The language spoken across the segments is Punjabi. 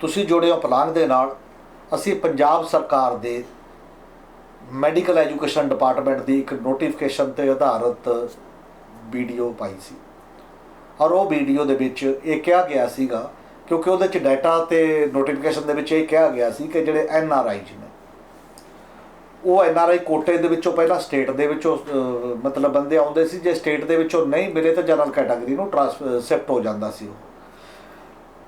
ਤੁਸੀਂ ਜੁੜੇ ਹੋ ਪਲਾਨ ਦੇ ਨਾਲ, ਅਸੀਂ ਪੰਜਾਬ ਸਰਕਾਰ ਦੇ ਮੈਡੀਕਲ ਐਜੂਕੇਸ਼ਨ ਡਿਪਾਰਟਮੈਂਟ ਦੀ ਇੱਕ ਨੋਟੀਫਿਕੇਸ਼ਨ ਤੇ ਆਧਾਰਿਤ ਵੀਡੀਓ ਪਾਈ ਸੀ। ਔਰ ਉਹ ਵੀਡੀਓ ਦੇ ਵਿੱਚ ਇਹ ਕਿਹਾ ਗਿਆ ਸੀਗਾ, ਕਿਉਂਕਿ ਉਹਦੇ ਚ ਡਾਟਾ ਤੇ ਨੋਟੀਫਿਕੇਸ਼ਨ ਦੇ ਵਿੱਚ ਇਹ ਕਿਹਾ ਗਿਆ ਸੀ ਕਿ ਜਿਹੜੇ ਐਨ ਆਰ ਆਈ ਜੀ ਨੇ, ਉਹ ਐਨ ਆਰ ਆਈ ਕੋਟੇ ਦੇ ਵਿੱਚੋਂ ਪਹਿਲਾਂ ਸਟੇਟ ਦੇ ਵਿੱਚੋਂ ਮਤਲਬ ਬੰਦੇ ਆਉਂਦੇ ਸੀ, ਜੇ ਸਟੇਟ ਦੇ ਵਿੱਚੋਂ ਨਹੀਂ ਮਿਲੇ ਤਾਂ ਜਨਰਲ ਕੈਟਾਗਰੀ ਨੂੰ ਟ੍ਰਾਂਸਫਰ ਹੋ ਜਾਂਦਾ ਸੀ ਉਹ।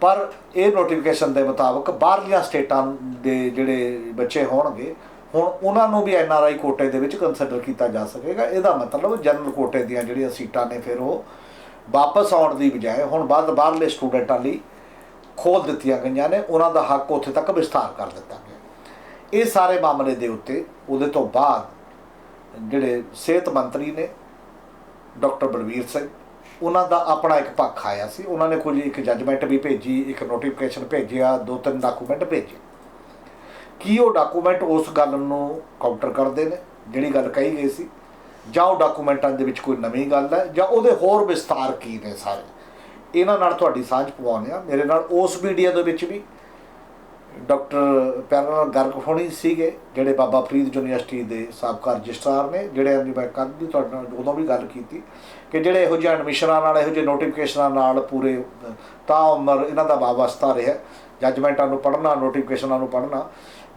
ਪਰ ਇਹ ਨੋਟੀਫਿਕੇਸ਼ਨ ਦੇ ਮੁਤਾਬਕ ਬਾਹਰਲੀਆਂ ਸਟੇਟਾਂ ਦੇ ਜਿਹੜੇ ਬੱਚੇ ਹੋਣਗੇ, ਹੁਣ ਉਹਨਾਂ ਨੂੰ ਵੀ ਐਨ ਆਰ ਆਈ ਕੋਟੇ ਦੇ ਵਿੱਚ ਕੰਸੀਡਰ ਕੀਤਾ ਜਾ ਸਕੇਗਾ। ਇਹਦਾ ਮਤਲਬ ਜਨਰਲ ਕੋਟੇ ਦੀਆਂ ਜਿਹੜੀਆਂ ਸੀਟਾਂ ਨੇ ਫਿਰ ਉਹ ਵਾਪਸ ਆਉਣ ਦੀ ਬਜਾਏ ਹੁਣ ਬਾਅਦ ਬਾਹਰਲੇ ਸਟੂਡੈਂਟਾਂ ਲਈ ਖੋਲ ਦਿੱਤੀਆਂ ਗਈਆਂ ਨੇ। ਉਹਨਾਂ ਦਾ ਹੱਕ ਉੱਥੇ ਤੱਕ ਵਿਸਥਾਰ ਕਰ ਦਿੱਤਾ ਗਿਆ। ਇਹ ਸਾਰੇ ਮਾਮਲੇ ਦੇ ਉੱਤੇ ਉਹਦੇ ਤੋਂ ਬਾਅਦ ਜਿਹੜੇ ਸਿਹਤ ਮੰਤਰੀ ਨੇ, ਡਾਕਟਰ ਬਲਵੀਰ ਸਿੰਘ ਉਹਨਾਂ ਦਾ ਆਪਣਾ ਇੱਕ ਪੱਖ ਆਇਆ ਸੀ। ਉਹਨਾਂ ਨੇ ਕੁਝ ਇੱਕ ਜੱਜਮੈਂਟ ਵੀ ਭੇਜੀ, ਇੱਕ ਨੋਟੀਫਿਕੇਸ਼ਨ ਭੇਜਿਆ, ਦੋ ਤਿੰਨ ਡਾਕੂਮੈਂਟ ਭੇਜੇ। ਕੀ ਉਹ ਡਾਕੂਮੈਂਟ ਉਸ ਗੱਲ ਨੂੰ ਕਾਊਂਟਰ ਕਰਦੇ ਨੇ, ਜਿਹੜੀ ਗੱਲ ਕਹੀ ਗਈ ਸੀ? ਜਾਂ ਉਹ ਡਾਕੂਮੈਂਟਾਂ ਦੇ ਵਿੱਚ ਕੋਈ ਨਵੀਂ ਗੱਲ ਹੈ, ਜਾਂ ਉਹਦੇ ਹੋਰ ਵਿਸਤਾਰ ਕੀ ਨੇ ਸਾਰੇ? ਇਹਨਾਂ ਨਾਲ ਤੁਹਾਡੀ ਸਾਂਝ ਪਵਾਉਂਦੇ ਆ ਮੇਰੇ ਨਾਲ ਉਸ ਵੀਡੀਓ ਦੇ ਵਿੱਚ ਵੀ ਡਾਕਟਰ ਪਿਆਰਾ ਗਰਗ ਹੋਣੀ ਸੀਗੇ, ਜਿਹੜੇ ਬਾਬਾ ਫਰੀਦ ਯੂਨੀਵਰਸਿਟੀ ਦੇ ਸਾਬਕਾ ਰਜਿਸਟਰਾਰ ਨੇ, ਜਿਹੜੇ ਮੈਂ ਕੱਲ੍ਹ ਵੀ ਤੁਹਾਡੇ ਨਾਲ ਉਦੋਂ ਵੀ ਗੱਲ ਕੀਤੀ। ਕਿ ਜਿਹੜੇ ਇਹੋ ਜਿਹੇ ਐਡਮਿਸ਼ਨਾਂ ਨਾਲ, ਇਹੋ ਜਿਹੇ ਨੋਟੀਫਿਕੇਸ਼ਨਾਂ ਨਾਲ ਪੂਰੇ, ਤਾਂ ਉਮਰ ਇਹਨਾਂ ਦਾ ਵਾਬਸਤਾ ਰਿਹਾ। ਜੱਜਮੈਂਟਾਂ ਨੂੰ ਪੜ੍ਹਨਾ ਨੋਟੀਫਿਕੇਸ਼ਨਾਂ ਨੂੰ ਪੜ੍ਹਨਾ।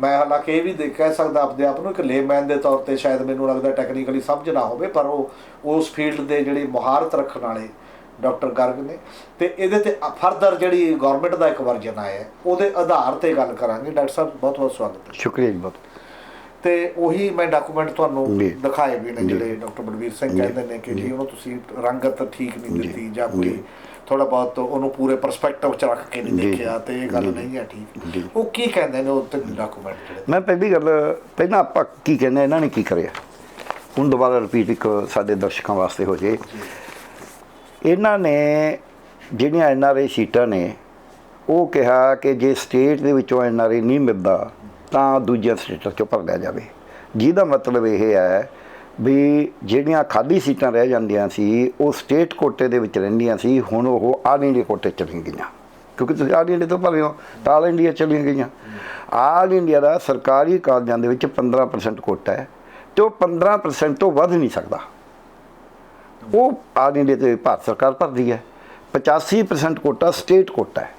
ਮੈਂ ਹਾਲਾਂਕਿ ਇਹ ਵੀ ਦੇਖ, ਕਹਿ ਸਕਦਾ ਆਪਣੇ ਆਪ ਨੂੰ ਇੱਕ ਲੇਮੈਨ ਦੇ ਤੌਰ ਤੇ ਸ਼ਾਇਦ ਮੈਨੂੰ ਲੱਗਦਾ ਟੈਕਨੀਕਲੀ ਸਮਝ ਨਾ ਹੋਵੇ, ਪਰ ਉਹ, ਉਸ ਫੀਲਡ ਦੇ ਜਿਹੜੇ ਮੁਹਾਰਤ ਰੱਖਣ ਵਾਲੇ ਡਾਕਟਰ ਗਰਗ ਨੇ। ਤੇ ਇਹਦੇ ਤੇ ਫਰਦਰ ਜਿਹੜੀ ਗਵਰਨਮੈਂਟ ਦਾ ਇੱਕ ਵਰਜਨ ਆਇਆ ਉਹਦੇ ਆਧਾਰ ਤੇ ਗੱਲ ਕਰਾਂਗੇ। ਡਾਕਟਰ ਸਾਹਿਬ ਬਹੁਤ ਬਹੁਤ ਸਵਾਗਤ ਹੈ। ਸ਼ੁਕਰੀਆ ਜੀ ਬਹੁਤ ਤੇ ਉਹੀ ਮੈਂ ਡਾਕੂਮੈਂਟ ਤੁਹਾਨੂੰ। ਦਿਖਾਏ ਵੀ ਨੇ। ਜਿਹੜੇ ਡਾਕਟਰ ਬਲਵੀਰ ਸਿੰਘ। ਕਹਿੰਦੇ ਨੇ ਕਿ ਜੀ। ਉਹਨੂੰ ਤੁਸੀਂ ਰੰਗਤ ਠੀਕ ਨਹੀਂ। ਦਿੱਤੀ ਜਾਂ ਕੋਈ। ਥੋੜਾ ਬਹੁਤ ਉਹਨੂੰ ਪੂਰੇ ਪਰਸਪੈਕਟਿਵ ਚ ਰੱਖ ਕੇ ਨਹੀਂ। ਦੇਖਿਆ ਤੇ ਇਹ ਗੱਲ। ਨਹੀਂ ਹੈ ਠੀਕ। ਉਹ ਕੀ ਕਹਿੰਦੇ ਨੇ ਉਹ ਤੇ ਡਾਕੂਮੈਂਟ ਮੈਂ ਪਹਿਲੀ ਗੱਲ ਪਹਿਲਾਂ ਆਪਾਂ ਕੀ ਕਹਿੰਦੇ ਇਹਨਾਂ ਨੇ ਕੀ ਕਰਿਆ ਹੁਣ ਦੁਬਾਰਾ ਰਿਪੀਟ ਇੱਕ ਸਾਡੇ ਦਰਸ਼ਕਾਂ ਵਾਸਤੇ ਹੋ ਜੇ ਇਹਨਾਂ ਨੇ ਜਿਹੜੀਆਂ ਐਨ ਆਰ ਆਈ ਸੀਟਾਂ ਨੇ ਉਹ ਕਿਹਾ ਕਿ ਜੇ ਸਟੇਟ ਦੇ ਵਿੱਚੋਂ ਐਨ ਆਰ ਆਈ ਨਹੀਂ ਮਿਲਦਾ ਤਾਂ ਦੂਜੀਆਂ ਸਟੇਟਾਂ ਚੋਂ ਭਰ ਲਿਆ ਜਾਵੇ। ਜਿਹਦਾ ਮਤਲਬ ਇਹ ਹੈ ਵੀ ਜਿਹੜੀਆਂ ਖਾਲੀ ਸੀਟਾਂ ਰਹਿ ਜਾਂਦੀਆਂ ਸੀ, ਉਹ ਸਟੇਟ ਕੋਟੇ ਦੇ ਵਿੱਚ ਰਹਿੰਦੀਆਂ ਸੀ, ਹੁਣ ਉਹ ਆਲ ਇੰਡੀਆ ਕੋਟੇ ਚਲੀ ਗਈਆਂ। ਕਿਉਂਕਿ ਤੁਸੀਂ ਆਲ ਇੰਡੀਆ ਤੋਂ ਭਰੇ ਹੋ, ਤਾਂ ਆਲ ਇੰਡੀਆ ਚਲੀਆਂ ਗਈਆਂ। ਆਲ ਇੰਡੀਆ ਦਾ ਸਰਕਾਰੀ ਕਾਲਜਾਂ ਦੇ ਵਿੱਚ 15% ਕੋਟਾ ਹੈ ਤੇ ਉਹ 15% ਤੋਂ ਵੱਧ ਨਹੀਂ ਸਕਦਾ। ਉਹ ਆਲ ਇੰਡੀਆ ਤੇ ਭਾਰਤ ਸਰਕਾਰ ਭਰਦੀ ਹੈ। 85% ਕੋਟਾ ਸਟੇਟ ਕੋਟਾ ਹੈ।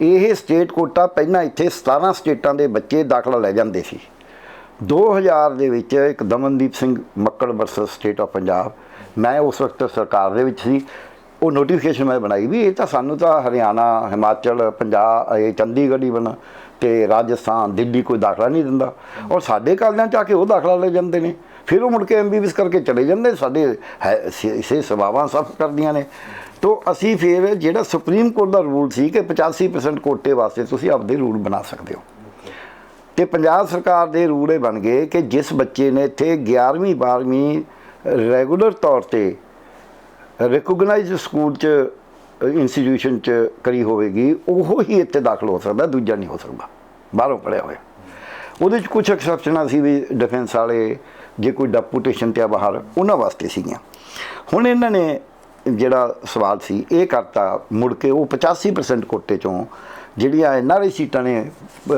ਇਹ ਸਟੇਟ ਕੋਟਾ ਪਹਿਲਾਂ ਇੱਥੇ 17 ਸਟੇਟਾਂ ਦੇ ਬੱਚੇ ਦਾਖਲਾ ਲੈ ਜਾਂਦੇ ਸੀ। 2000 ਦੇ ਵਿੱਚ ਇੱਕ Damandeep Singh Makkar versus state of Punjab ਮੈਂ ਉਸ ਵਕਤ ਸਰਕਾਰ ਦੇ ਵਿੱਚ ਸੀ। ਉਹ ਨੋਟੀਫਿਕੇਸ਼ਨ ਮੈਂ ਬਣਾਈ ਵੀ ਇਹ ਤਾਂ ਸਾਨੂੰ ਤਾਂ ਹਰਿਆਣਾ, ਹਿਮਾਚਲ, ਪੰਜਾਬ, ਇਹ ਚੰਡੀਗੜ੍ਹ ਹੀ ਬਣਾ ਤੇ ਰਾਜਸਥਾਨ, ਦਿੱਲੀ ਕੋਈ ਦਾਖਲਾ ਨਹੀਂ ਦਿੰਦਾ। ਔਰ ਸਾਡੇ ਕਾਲਜਾਂ ਚ ਆ ਕੇ ਉਹ ਦਾਖਲਾ ਲੈ ਜਾਂਦੇ ਨੇ। ਫਿਰ ਉਹ ਮੁੜ ਕੇ ਐਮਬੀਬੀਐਸ ਕਰਕੇ ਚਲੇ ਜਾਂਦੇ। ਸਾਡੇ ਹੈ ਸੇ ਸੇਵਾਵਾਂ ਸਭ ਕਰਦੀਆਂ ਨੇ। ਤੋ ਅਸੀਂ ਫਿਰ ਜਿਹੜਾ ਸੁਪਰੀਮ ਕੋਰਟ ਦਾ ਰੂਲ ਸੀ ਕਿ 85% ਕੋਟੇ ਵਾਸਤੇ ਤੁਸੀਂ ਆਪਦੇ ਰੂਲ ਬਣਾ ਸਕਦੇ ਹੋ। ਤੇ ਪੰਜਾਬ ਸਰਕਾਰ ਦੇ ਰੂਲ ਇਹ ਬਣ ਗਏ ਕਿ ਜਿਸ ਬੱਚੇ ਨੇ ਇੱਥੇ 11ਵੀਂ 12ਵੀਂ ਰੈਗੂਲਰ ਤੌਰ ਤੇ ਰਿਕੋਗਨਾਈਜ਼ਡ ਸਕੂਲ ਚ ਇੰਸਟੀਟਿਊਸ਼ਨ ਚ ਕਰੀ ਹੋਵੇਗੀ, ਉਹ ਹੀ ਇੱਥੇ ਦਾਖਲ ਹੋ ਸਕਦਾ, ਦੂਜਾ ਨਹੀਂ ਹੋ ਸਕਦਾ, ਬਾਹਰੋਂ ਪੜਿਆ ਹੋਇਆ। ਉਹਦੇ ਚ ਕੁਝ ਐਕਸੈਪਸ਼ਨਾਂ ਸੀ ਵੀ ਡਿਫੈਂਸ ਵਾਲੇ, ਜੇ ਕੋਈ ਡੈਪੂਟੇਸ਼ਨ ਤੇ ਆ ਬਾਹਰ, ਉਹਨਾਂ ਵਾਸਤੇ ਸੀਗੀਆਂ। ਹੁਣ ਇਹਨਾਂ ਨੇ ਜਿਹੜਾ ਸਵਾਲ ਸੀ, ਇਹ ਕਰਤਾ ਮੁੜ ਕੇ ਉਹ 85% ਕੋਟੇ ਚੋਂ ਜਿਹੜੀਆਂ ਐਨਆਰਆਈ ਸੀਟਾਂ ਨੇ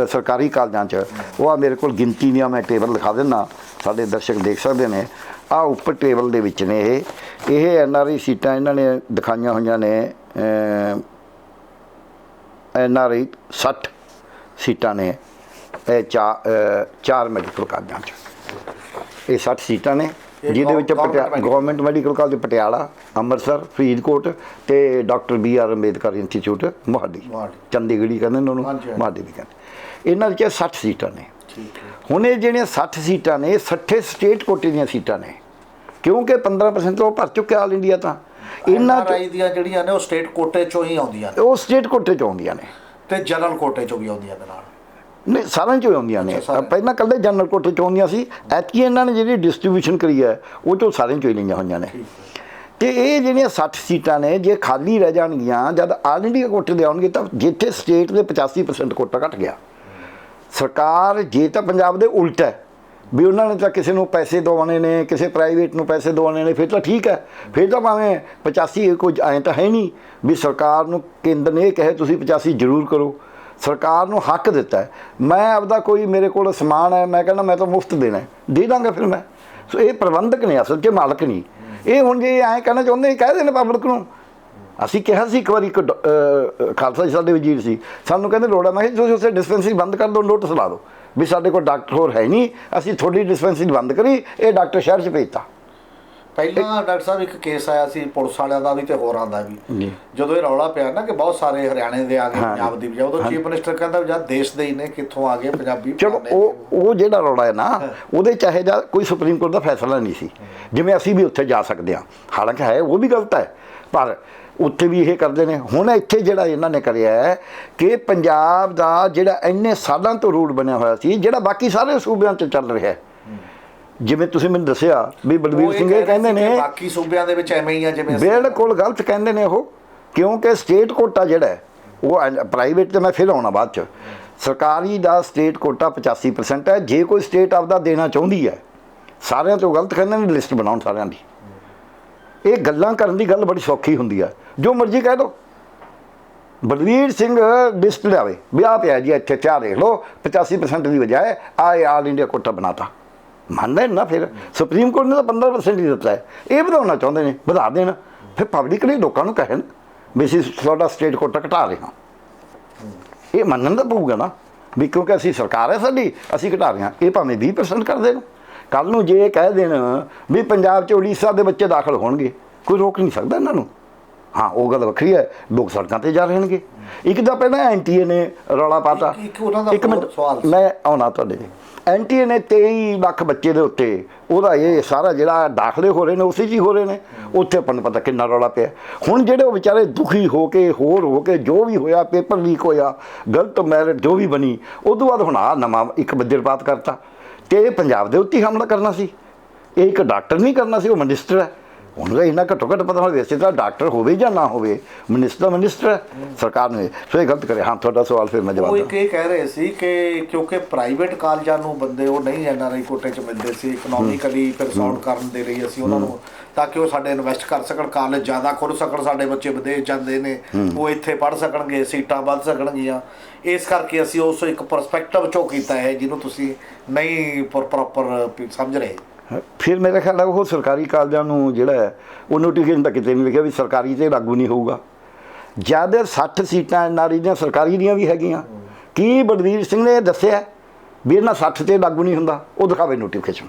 ਸਰਕਾਰੀ ਕਾਲਜਾਂ 'ਚ, ਉਹ ਆ ਮੇਰੇ ਕੋਲ ਗਿਣਤੀ ਦੀਆਂ ਮੈਂ ਟੇਬਲ ਦਿਖਾ ਦਿੰਦਾ, ਸਾਡੇ ਦਰਸ਼ਕ ਦੇਖ ਸਕਦੇ ਨੇ। ਆ ਉੱਪਰ ਟੇਬਲ ਦੇ ਵਿੱਚ ਨੇ ਇਹ ਇਹ ਐਨਆਰਆਈ ਸੀਟਾਂ ਇਹਨਾਂ ਨੇ ਦਿਖਾਈਆਂ ਹੋਈਆਂ ਨੇ ਐਨਆਰਆਈ 60 ਸੀਟਾਂ ਨੇ, ਇਹ ਚਾ- ਚਾਰ ਮੈਡੀਕਲ ਕਾਲਜਾਂ 'ਚ। ਇਹ 60 ਸੀਟਾਂ ਨੇ। ਜਿਹਦੇ ਵਿੱਚ government medical college Patiala Amritsar Faridkot ਤੇ doctor B R Ambedkar institute Mohali. ਚੰਡੀਗੜ੍ਹੀ ਕਹਿੰਦੇ ਨੇ ਉਹਨੂੰ ਹਾਂਜੀ। ਮੋਹਾਲੀ ਵੀ ਕਹਿੰਦੇ। ਇਹਨਾਂ ਵਿੱਚ 60 ਸੀਟਾਂ ਨੇ। ਹੁਣ ਇਹ ਜਿਹੜੀਆਂ 60 ਸੀਟਾਂ ਨੇ ਇਹ 60 ਸਟੇਟ ਕੋਟੇ ਦੀਆਂ ਸੀਟਾਂ ਨੇ। ਕਿਉਂਕਿ 15% ਤੋਂ ਉਹ ਭਰ ਚੁੱਕਿਆ ਆਲ ਇੰਡੀਆ ਤਾਂ। ਇਹਨਾਂ ਦੀਆਂ ਜਿਹੜੀਆਂ ਨੇ ਉਹ ਸਟੇਟ ਕੋਟੇ ਚੋਂ ਹੀ ਆਉਂਦੀਆਂ ਨੇ। ਉਹ ਸਟੇਟ ਕੋਟੇ ਚ ਆਉਂਦੀਆਂ ਨੇ। ਤੇ ਜਨਰਲ ਕੋਟੇ ਚੋਂ ਵੀ ਆਉਂਦੀਆਂ ਨੇ ਨਾਲ। ਨਹੀਂ ਸਾਰਿਆਂ ਚੋਂ ਆਉਂਦੀਆਂ ਨੇ। ਪਹਿਲਾਂ ਕੱਲੇ ਜਨਰਲ ਕੋਟੇ ਚ ਆਉਂਦੀਆਂ ਸੀ। ਐਤਕੀ ਇਹਨਾਂ ਨੇ ਜਿਹੜੀ ਡਿਸਟ੍ਰੀਬਿਊਸ਼ਨ ਕਰੀ ਹੈ ਉਹ ਚੋਂ ਸਾਰਿਆਂ ਚੋਂ ਹੀ ਲਈਆਂ ਹੋਈਆਂ ਨੇ। ਤੇ ਇਹ ਜਿਹੜੀਆਂ 60 ਸੀਟਾਂ ਨੇ ਜੇ ਖਾਲੀ ਰਹਿ ਜਾਣਗੀਆਂ ਜਦ ਆਲ ਇੰਡੀਆ ਕੋਟੇ ਦੇ ਆਉਣਗੇ ਤਾਂ ਜਿੱਥੇ ਸਟੇਟ ਦੇ 85% ਕੋਟਾ ਘਟ ਗਿਆ। ਸਰਕਾਰ ਜੇ ਤਾਂ ਪੰਜਾਬ ਦੇ ਉਲਟ ਹੈ ਵੀ ਉਹਨਾਂ ਨੇ ਤਾਂ ਕਿਸੇ ਨੂੰ ਪੈਸੇ ਦਿਵਾਉਣੇ ਨੇ ਕਿਸੇ ਪ੍ਰਾਈਵੇਟ ਨੂੰ ਪੈਸੇ ਦਿਵਾਉਣੇ ਨੇ ਫਿਰ ਤਾਂ ਠੀਕ ਹੈ। ਫਿਰ ਤਾਂ ਭਾਵੇਂ 85 ਕੁਝ ਐਂ ਤਾਂ ਹੈ ਨਹੀਂ ਵੀ ਸਰਕਾਰ ਨੂੰ ਕੇਂਦਰ ਨੇ ਇਹ ਕਹੇ ਤੁਸੀਂ 85 ਜ਼ਰੂਰ ਕਰੋ। ਸਰਕਾਰ ਨੂੰ ਹੱਕ ਦਿੱਤਾ ਮੈਂ ਆਪਦਾ ਕੋਈ ਮੇਰੇ ਕੋਲ ਸਮਾਨ ਹੈ, ਮੈਂ ਕਹਿੰਦਾ ਮੈਂ ਤਾਂ ਮੁਫਤ ਦੇਣਾ ਦੇ ਦਾਂਗਾ ਫਿਰ ਮੈਂ। ਸੋ ਇਹ ਪ੍ਰਬੰਧਕ ਨੇ, ਅਸਲ 'ਚ ਮਾਲਕ ਨਹੀਂ ਇਹ ਹੁਣ ਜੇ ਐਂ ਕਹਿਣਾ ਚਾਹੁੰਦੇ ਕਹਿ ਦੇਣ ਪਬਲਿਕ ਨੂੰ। ਅਸੀਂ ਕਿਹਾ ਸੀ ਇੱਕ ਵਾਰੀ ਇੱਕ ਡ- ਖਾਲਸਾ ਜੀ ਸਾਡੇ ਵਜ਼ੀਰ ਸੀ। ਸਾਨੂੰ ਕਹਿੰਦੇ ਲੋੜ ਹੈ। ਮੈਂ ਕਿਹਾ ਤੁਸੀਂ ਉਸੇ ਡਿਸਪੈਂਸਰੀ ਬੰਦ ਕਰ ਦਿਓ ਨੋਟਿਸ ਲਾ ਦਿਓ। ਵੀ ਸਾਡੇ ਕੋਲ ਡਾਕਟਰ ਹੋਰ ਹੈ ਨਹੀਂ। ਅਸੀਂ ਤੁਹਾਡੀ ਡਿਸਪੈਂਸਰੀ ਬੰਦ ਕਰੀ, ਇਹ ਡਾਕਟਰ ਸ਼ਹਿਰ 'ਚ ਭੇਜਤਾ। ਪਹਿਲਾਂ ਡਾਕਟਰ ਸਾਹਿਬ ਇੱਕ ਕੇਸ ਆਇਆ ਸੀ ਪੁਲਿਸ ਵਾਲਿਆਂ ਦਾ ਵੀ ਤੇ ਹੋਰਾਂ ਦਾ ਵੀ। ਜੀ। ਜਦੋਂ ਇਹ ਰੌਲਾ ਪਿਆ ਨਾ ਕਿ ਬਹੁਤ ਸਾਰੇ ਹਰਿਆਣੇ ਦੇ ਆ ਗਏ। ਪੰਜਾਬ ਦੀ ਬਜਾਏ ਉਦੋਂ ਚੀਫ ਮਿਨਿਸਟਰ ਕਹਿੰਦਾ ਵੀ ਜਦ ਦੇਸ਼ ਦੇ ਹੀ ਨੇ ਕਿੱਥੋਂ ਆ ਗਏ ਪੰਜਾਬੀ ਚਲੋ ਉਹ ਉਹ ਜਿਹੜਾ ਰੌਲਾ ਹੈ ਨਾ ਉਹਦੇ ਚਾਹੇ ਜਾਂ ਕੋਈ ਸੁਪਰੀਮ ਕੋਰਟ ਦਾ ਫੈਸਲਾ ਨਹੀਂ ਸੀ। ਜਿਵੇਂ ਅਸੀਂ ਵੀ ਉੱਥੇ ਜਾ ਸਕਦੇ ਹਾਂ। ਹਾਲਾਂਕਿ ਹੈ ਉਹ ਵੀ ਗਲਤ ਹੈ। ਪਰ ਉੱਥੇ ਵੀ ਇਹ ਕਰਦੇ ਨੇ। ਹੁਣ ਇੱਥੇ ਜਿਹੜਾ ਇਹਨਾਂ ਨੇ ਕਰਿਆ ਹੈ ਕਿ ਪੰਜਾਬ ਦਾ ਜਿਹੜਾ ਇੰਨੇ ਸਾਲਾਂ ਤੋਂ ਰੂਲ ਬਣਿਆ ਹੋਇਆ ਸੀ ਜਿਹੜਾ ਬਾਕੀ ਸਾਰੇ ਸੂਬਿਆਂ 'ਚ ਚੱਲ ਰਿਹਾ ਹੈ। ਜਿਵੇਂ ਤੁਸੀਂ ਮੈਨੂੰ ਦੱਸਿਆ ਵੀ ਉਹ ਬਲਵੀਰ ਸਿੰਘ ਇਹ ਕਹਿੰਦੇ ਨੇ ਬਾਕੀ ਸੂਬਿਆਂ ਦੇ ਵਿੱਚ ਐਵੇਂ ਹੀ ਆ ਜਿਵੇਂ ਬਿਲਕੁਲ ਗਲਤ ਕਹਿੰਦੇ ਨੇ ਉਹ ਕਿਉਂਕਿ ਸਟੇਟ ਕੋਟਾ ਜਿਹੜਾ ਉਹ ਪ੍ਰਾਈਵੇਟ ਤੇ ਮੈਂ ਫਿਰ ਆਉਣਾ ਬਾਅਦ ਚ। ਸਰਕਾਰੀ ਦਾ ਸਟੇਟ ਕੋਟਾ 85% ਹੈ ਜੇ ਕੋਈ ਸਟੇਟ ਆਪਦਾ ਦੇਣਾ ਚਾਹੁੰਦੀ ਹੈ ਸਾਰਿਆਂ ਤੋਂ ਗਲਤ ਕਹਿੰਦੇ ਨੇ ਲਿਸਟ ਬਣਾਉਣ ਸਾਰਿਆਂ ਦੀ। ਇਹ ਗੱਲਾਂ ਕਰਨ ਦੀ ਗੱਲ ਬੜੀ ਸੌਖੀ ਹੁੰਦੀ ਹੈ। ਜੋ ਮਰਜ਼ੀ ਕਹਿ ਦੋ। ਬਲਵੀਰ ਸਿੰਘ ਲਿਸਟ ਲਿਆਵੇ ਵੀ ਆ ਪਿਆ ਜੀ ਇੱਥੇ ਚਾਹ ਦੇਖ ਲਓ 85% ਦੀ ਬਜਾਏ ਆ ਆਲ ਇੰਡੀਆ ਕੋਟਾ ਬਣਾਤਾ। ਮੰਨਦੇ ਨਾ, ਫਿਰ ਸੁਪਰੀਮ ਕੋਰਟ ਨੇ ਤਾਂ 15% ਹੀ ਦਿੱਤਾ ਹੈ। ਇਹ ਵਧਾਉਣਾ ਚਾਹੁੰਦੇ ਨੇ, ਵਧਾ ਦੇਣ। ਫਿਰ ਪਬਲਿਕਲੀ ਲੋਕਾਂ ਨੂੰ ਕਹਿਣ ਵੀ ਅਸੀਂ ਤੁਹਾਡਾ ਸਟੇਟ ਕੋਟਾ ਘਟਾ ਰਹੇ ਹਾਂ। ਇਹ ਮੰਨਣ ਦਾ ਪਊਗਾ ਨਾ ਵੀ ਕਿਉਂਕਿ ਅਸੀਂ ਸਰਕਾਰ ਹੈ ਸਾਡੀ, ਅਸੀਂ ਘਟਾ ਰਹੇ ਹਾਂ। ਇਹ ਭਾਵੇਂ 20% ਕਰ ਦੇਣ। ਕੱਲ ਨੂੰ ਜੇ ਇਹ ਕਹਿ ਦੇਣ ਵੀ ਪੰਜਾਬ 'ਚ ਉੜੀਸਾ ਦੇ ਬੱਚੇ ਦਾਖਲ ਹੋਣਗੇ, ਕੋਈ ਰੋਕ ਨਹੀਂ ਸਕਦਾ ਇਹਨਾਂ ਨੂੰ। ਹਾਂ ਉਹ ਗੱਲ ਵੱਖਰੀ ਹੈ ਲੋਕ ਸੜਕਾਂ ਤੇ ਜਾ ਰਹਿਣਗੇ। ਇੱਕ ਤਾਂ ਪਹਿਲਾਂ ਐਨਟੀਏ ਨੇ ਰੌਲਾ ਪਾਤਾ। ਇੱਕ- ਮਿੰਟ। ਮੈਂ ਆਉਣਾ ਤੁਹਾਡੇ ਐਨਟੀਏ ਨੇ 23 ਲੱਖ ਬੱਚੇ ਦੇ ਉੱਤੇ ਉਹਦਾ ਇਹ ਸਾਰਾ ਜਿਹੜਾ ਦਾਖਲੇ ਹੋ ਰਹੇ ਨੇ ਉਸੇ 'ਚ ਹੀ ਰਹੇ ਨੇ। ਉੱਥੇ ਆਪਾਂ ਨੂੰ ਪਤਾ ਕਿੰਨਾ ਰੌਲਾ ਪਿਆ। ਹੁਣ ਜਿਹੜੇ ਉਹ ਵਿਚਾਰੇ ਦੁਖੀ ਹੋ ਕੇ ਹੋਰ ਹੋ ਕੇ ਜੋ ਵੀ ਹੋਇਆ ਪੇਪਰ ਲੀਕ ਹੋਇਆ ਗਲਤ ਮੈਰਿਟ ਜੋ ਵੀ ਬਣੀ ਉਸ ਤੋਂ ਬਾਅਦ ਹੁਣ ਆ ਨਵਾਂ ਇੱਕ ਵਜਰਪਾਤ ਕਰਤਾ। ਤੇ ਇਹ ਪੰਜਾਬ ਦੇ ਉੱਤੇ ਹਮਲਾ ਕਰਨਾ ਸੀ। ਇਹ ਇੱਕ ਡਾਕਟਰ ਨਹੀਂ ਕਰਨਾ ਸੀ ਉਹ ਮਿਨਿਸਟਰ ਹੈ। ਹੁਣ ਤਾਂ ਇਹਨਾਂ ਘੱਟੋ ਘੱਟ ਪਤਾ ਹੋਵੇ ਤਾਂ ਡਾਕਟਰ ਹੋਵੇ ਜਾਂ ਨਾ ਹੋਵੇ ਮਿਨਿਸਟਰ ਮਿਨਿਸਟਰ ਸਰਕਾਰ ਨੇ ਸੋ ਇਹ ਗਲਤ ਕਰੇ ਹਾਂ ਤੁਹਾਡਾ ਸਵਾਲ ਫਿਰ ਮੈਂ ਜਵਾਬ ਉਹ ਦਾਂ ਇੱਕ ਇਹ ਕਹਿ ਰਹੇ ਸੀ ਕਿ ਕਿਉਂਕਿ ਪ੍ਰਾਈਵੇਟ ਕਾਲਜਾਂ ਨੂੰ ਬੰਦੇ ਉਹ ਨਹੀਂ ਐਨਆਰਆਈ ਕੋਟੇ 'ਚ ਮਿਲਦੇ ਸੀ ਇਕਨੋਮਿਕਲੀ ਫਿਰ ਸਾਊਂਡ ਕਰਨ ਦੇ ਲਈ ਅਸੀਂ ਉਹਨਾਂ ਨੂੰ ਤਾਂ ਕਿ ਉਹ ਸਾਡੇ ਇਨਵੈਸਟ ਕਰ ਸਕਣ ਕਾਲਜ ਜ਼ਿਆਦਾ ਖੁੱਲ ਸਕਣ ਸਾਡੇ ਬੱਚੇ ਵਿਦੇਸ਼ ਜਾਂਦੇ ਨੇ ਉਹ ਇੱਥੇ ਪੜ੍ਹ ਸਕਣਗੇ ਸੀਟਾਂ ਵੱਧ ਸਕਣਗੀਆਂ। ਇਸ ਕਰਕੇ ਅਸੀਂ ਉਸ ਇੱਕ ਪਰਸਪੈਕਟਿਵ ਚੋਂ ਕੀਤਾ ਹੈ ਜਿਹਨੂੰ ਤੁਸੀਂ ਨਹੀਂ ਪ੍ਰੋਪਰ ਸਮਝ ਰਹੇ। ਫਿਰ ਮੇਰੇ ਖਿਆਲ ਨਾਲ ਉਹ ਸਰਕਾਰੀ ਕਾਲਜਾਂ ਨੂੰ ਜਿਹੜਾ ਹੈ, ਉਹ ਨੋਟੀਫਿਕੇਸ਼ਨ ਤਾਂ ਕਿਤੇ ਨਹੀਂ ਲਿਖਿਆ ਵੀ ਸਰਕਾਰੀ ਤੇ ਲਾਗੂ ਨਹੀਂ ਹੋਊਗਾ। ਜ਼ਿਆਦਾ 60 ਸੀਟਾਂ ਐਨਆਰਈ ਦੀਆਂ ਸਰਕਾਰੀ ਦੀਆਂ ਵੀ ਹੈਗੀਆਂ। ਕੀ ਬਲਵੀਰ ਸਿੰਘ ਨੇ ਇਹ ਦੱਸਿਆ ਵੀ ਇਹਨਾਂ 60 ਤੇ ਲਾਗੂ ਨਹੀਂ ਹੁੰਦਾ? ਉਹ ਦਿਖਾਵੇ ਨੋਟੀਫਿਕੇਸ਼ਨ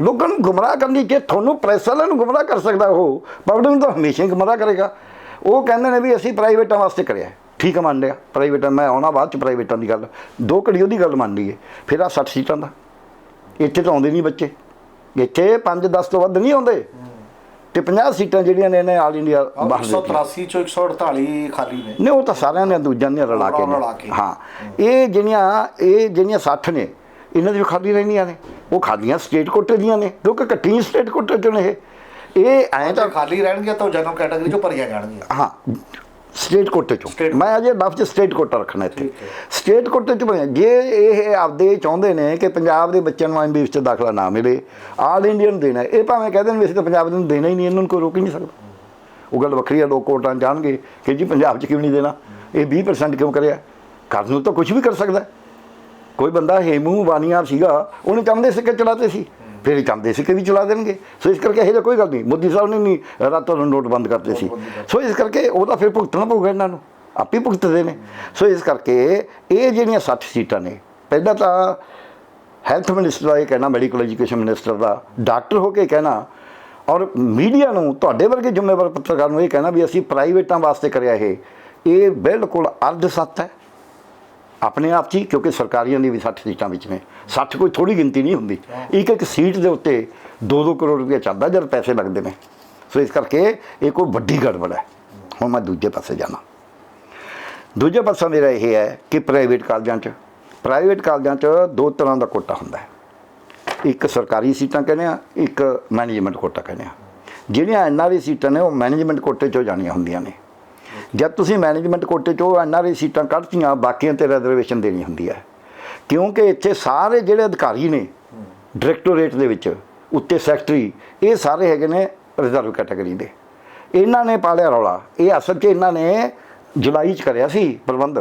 ਲੋਕਾਂ ਨੂੰ ਗੁੰਮਰਾਹ ਕਰਨ ਦੀ ਜੇ ਤੁਹਾਨੂੰ ਪ੍ਰੈਸ ਵਾਲਿਆਂ ਨੂੰ ਗੁੰਮਰਾਹ ਕਰ ਸਕਦਾ ਉਹ ਪਬਲਿਕ ਨੂੰ ਤਾਂ ਹਮੇਸ਼ਾ ਹੀ ਗੁੰਮਰਾਹ ਕਰੇਗਾ। ਉਹ ਕਹਿੰਦੇ ਨੇ ਵੀ ਅਸੀਂ ਪ੍ਰਾਈਵੇਟਾਂ ਵਾਸਤੇ ਕਰਿਆ ਠੀਕ ਮੰਨ ਲਿਆ ਪ੍ਰਾਈਵੇਟਾਂ ਮੈਂ ਆਉਣਾ ਬਾਅਦ ਚ ਪ੍ਰਾਈਵੇਟਾਂ ਦੀ ਗੱਲ। ਦੋ ਘੜੀ ਉਹਦੀ ਗੱਲ ਮੰਨ ਲਈਏ। ਫਿਰ ਆ 60 ਸੀਟਾਂ ਦਾ। ਇੱਥੇ ਤਾਂ ਆਉਂਦੇ ਨਹੀਂ ਬੱਚੇ। ਇੱਥੇ 5-10 ਤੋਂ ਵੱਧ ਨਹੀਂ ਆਉਂਦੇ। ਤੇ 50 ਸੀਟਾਂ ਜਿਹੜੀਆਂ ਨੇ ਇਹਨੇ ਆਲ ਇੰਡੀਆ ਬਾਹਰ ਦਿੱਤੀਆਂ। 183 ਚੋਂ 148 ਖਾਲੀ ਨੇ। ਨਹੀਂ ਉਹ ਤਾਂ ਸਾਰਿਆਂ ਨੇ ਦੂਜਿਆਂ ਨੇ ਰਲਾ ਕੇ। ਹਾਂ। ਇਹ ਜਿਹੜੀਆਂ ਇਹ ਜਿਹੜੀਆਂ 60 ਨੇ ਇਹਨਾਂ ਦੀ ਖਾਲੀ ਰਹਿਣੀਆਂ ਨੇ। ਉਹ ਖਾਲੀਆਂ ਸਟੇਟ ਕੋਟੇ ਦੀਆਂ ਨੇ ਕਿਉਂਕਿ ਕੱਟੀਆਂ ਸਟੇਟ ਕੋਟੇ ਚੋਂ ਨੇ ਇਹ। ਇਹ ਐਂ ਤਾਂ ਖਾਲੀ ਰਹਿਣਗੇ ਤਾਂ ਜਨਰਲ ਕੈਟਾਗਰੀ ਚੋਂ ਭਰੀਆਂ ਜਾਣਗੀਆਂ। ਹਾਂ। ਸਟੇਟ ਕੋਟੇ ਚੋਂ। ਮੈਂ ਅਜੇ ਲਫ਼ਜ਼ ਸਟੇਟ ਕੋਟਾ ਰੱਖਣਾ ਇੱਥੇ। ਸਟੇਟ ਕੋਟੇ ਚ ਜੇ ਇਹ ਆਪਦੇ ਚਾਹੁੰਦੇ ਨੇ ਕਿ ਪੰਜਾਬ ਦੇ ਬੱਚਿਆਂ ਨੂੰ ਐਮਬੀਐਸ ਚ ਦਾਖਲਾ ਨਾ ਮਿਲੇ ਆਲ ਇੰਡੀਆ ਨੂੰ ਦੇਣਾ। ਇਹ ਭਾਵੇਂ ਕਹਿੰਦੇ ਨੇ ਵੀ ਅਸੀਂ ਤਾਂ ਪੰਜਾਬ ਨੂੰ ਦੇਣਾ ਹੀ ਨਹੀਂ ਇਹਨਾਂ ਨੂੰ ਕੋਈ ਰੋਕ ਹੀ ਨਹੀਂ ਸਕਦਾ। ਉਹ ਗੱਲ ਵੱਖਰੀ ਹੈ ਲੋਕ ਕੋਟਾਂ ਜਾਣਗੇ ਕਿ ਜੀ ਪੰਜਾਬ 'ਚ ਕਿਉਂ ਨਹੀਂ ਦੇਣਾ? ਇਹ 20% ਕਿਉਂ ਕਰਿਆ? ਕਰਨ ਨੂੰ ਤਾਂ ਕੁਝ ਵੀ ਕਰ ਸਕਦਾ। ਕੋਈ ਬੰਦਾ ਹੇਮੂ ਬਾਨੀਆਂ ਸੀਗਾ ਉਹਨੇ ਚੰਦੇ ਸਿੱਕੇ ਚਲਾਤੇ ਸੀ। ਫਿਰ ਇਹ ਚੰਦੇ ਸਿੱਕੇ ਵੀ ਚਲਾ ਦੇਣਗੇ। ਸੋ ਇਸ ਕਰਕੇ ਇਹ ਜਿਹਾ ਕੋਈ ਗੱਲ ਨਹੀਂ। ਮੋਦੀ ਸਾਹਿਬ ਨੇ ਨਹੀਂ ਰਾਤੋਂ ਰਾਤ ਨੋਟ ਬੰਦ ਕਰਤੇ ਸੀ। ਸੋ ਇਸ ਕਰਕੇ ਉਹਦਾ ਫਿਰ ਭੁਗਤਣਾ ਪਊਗਾ ਇਹਨਾਂ ਨੂੰ। ਆਪੇ ਭੁਗਤਦੇ ਨੇ। ਸੋ ਇਸ ਕਰਕੇ ਇਹ ਜਿਹੜੀਆਂ 60 ਸੀਟਾਂ ਨੇ ਪਹਿਲਾਂ ਤਾਂ ਹੈਲਥ ਮਿਨਿਸਟਰ ਦਾ ਇਹ ਕਹਿਣਾ ਮੈਡੀਕਲ ਐਜੂਕੇਸ਼ਨ ਮਿਨਿਸਟਰ ਦਾ ਡਾਕਟਰ ਹੋ ਕੇ ਕਹਿਣਾ ਔਰ ਮੀਡੀਆ ਨੂੰ ਤੁਹਾਡੇ ਵਰਗੇ ਜ਼ਿੰਮੇਵਾਰ ਪੱਤਰਕਾਰ ਨੂੰ ਇਹ ਕਹਿਣਾ ਵੀ ਅਸੀਂ ਪ੍ਰਾਈਵੇਟਾਂ ਵਾਸਤੇ ਕਰਿਆ ਇਹ। ਇਹ ਬਿਲਕੁਲ ਅਰਧ ਸੱਤ ਹੈ। ਆਪਣੇ ਆਪ 'ਚ ਹੀ, ਕਿਉਂਕਿ ਸਰਕਾਰੀਆਂ ਦੀ ਵੀ 60 ਸੀਟਾਂ ਵਿੱਚ ਨੇ। 60 ਕੋਈ ਥੋੜੀ ਗਿਣਤੀ ਨਹੀਂ ਹੁੰਦੀ। ਇੱਕ ਇੱਕ ਸੀਟ ਦੇ ਉੱਤੇ 2-2 ਕਰੋੜ ਰੁਪਏ ਚੱਲਦਾ, ਜਦ ਪੈਸੇ ਲੱਗਦੇ ਨੇ। ਸੋ ਇਸ ਕਰਕੇ ਇਹ ਕੋਈ ਵੱਡੀ ਗੜਬੜ ਹੈ। ਹੁਣ ਮੈਂ ਦੂਜੇ ਪਾਸੇ ਜਾਣਾ। ਦੂਜੇ ਪਾਸਾ ਮੇਰਾ ਇਹ ਹੈ ਕਿ ਪ੍ਰਾਈਵੇਟ ਕਾਲਜਾਂ 'ਚ, ਪ੍ਰਾਈਵੇਟ ਕਾਲਜਾਂ 'ਚ ਦੋ ਤਰ੍ਹਾਂ ਦਾ ਕੋਟਾ ਹੁੰਦਾ ਹੈ। ਇੱਕ ਸਰਕਾਰੀ ਸੀਟਾਂ ਕਹਿੰਦੇ ਆ, ਇੱਕ ਮੈਨੇਜਮੈਂਟ ਕੋਟਾ ਕਹਿੰਦੇ ਆ। ਜਿਹੜੀਆਂ ਐਨਆਰਈ ਸੀਟਾਂ ਨੇ, ਉਹ ਮੈਨੇਜਮੈਂਟ ਕੋਟੇ 'ਚੋਂ ਜਾਣੀਆਂ ਹੁੰਦੀਆਂ ਨੇ। ਜਦ ਤੁਸੀਂ ਮੈਨੇਜਮੈਂਟ ਕੋਟੇ 'ਚੋਂ ਐਨਆਰਈ ਸੀਟਾਂ ਕੱਢਤੀਆਂ, ਬਾਕੀਆਂ ਤੇ ਰਿਜ਼ਰਵੇਸ਼ਨ ਦੇਣੀ ਹੁੰਦੀ ਹੈ। ਕਿਉਂਕਿ ਇੱਥੇ ਸਾਰੇ ਜਿਹੜੇ ਅਧਿਕਾਰੀ ਨੇ ਡਾਇਰੈਕਟੋਰੇਟ ਦੇ ਵਿੱਚ, ਉੱਤੇ ਸੈਕਟਰੀ ਇਹ ਸਾਰੇ ਹੈਗੇ ਨੇ ਰਿਜ਼ਰਵ ਕੈਟਾਗਰੀ ਦੇ। ਇਹਨਾਂ ਨੇ ਪਾਲਿਆ ਰੌਲਾ। ਇਹ ਅਸਲ 'ਚ ਇਹਨਾਂ ਨੇ ਜੁਲਾਈ 'ਚ ਕਰਿਆ ਸੀ ਪ੍ਰਬੰਧ।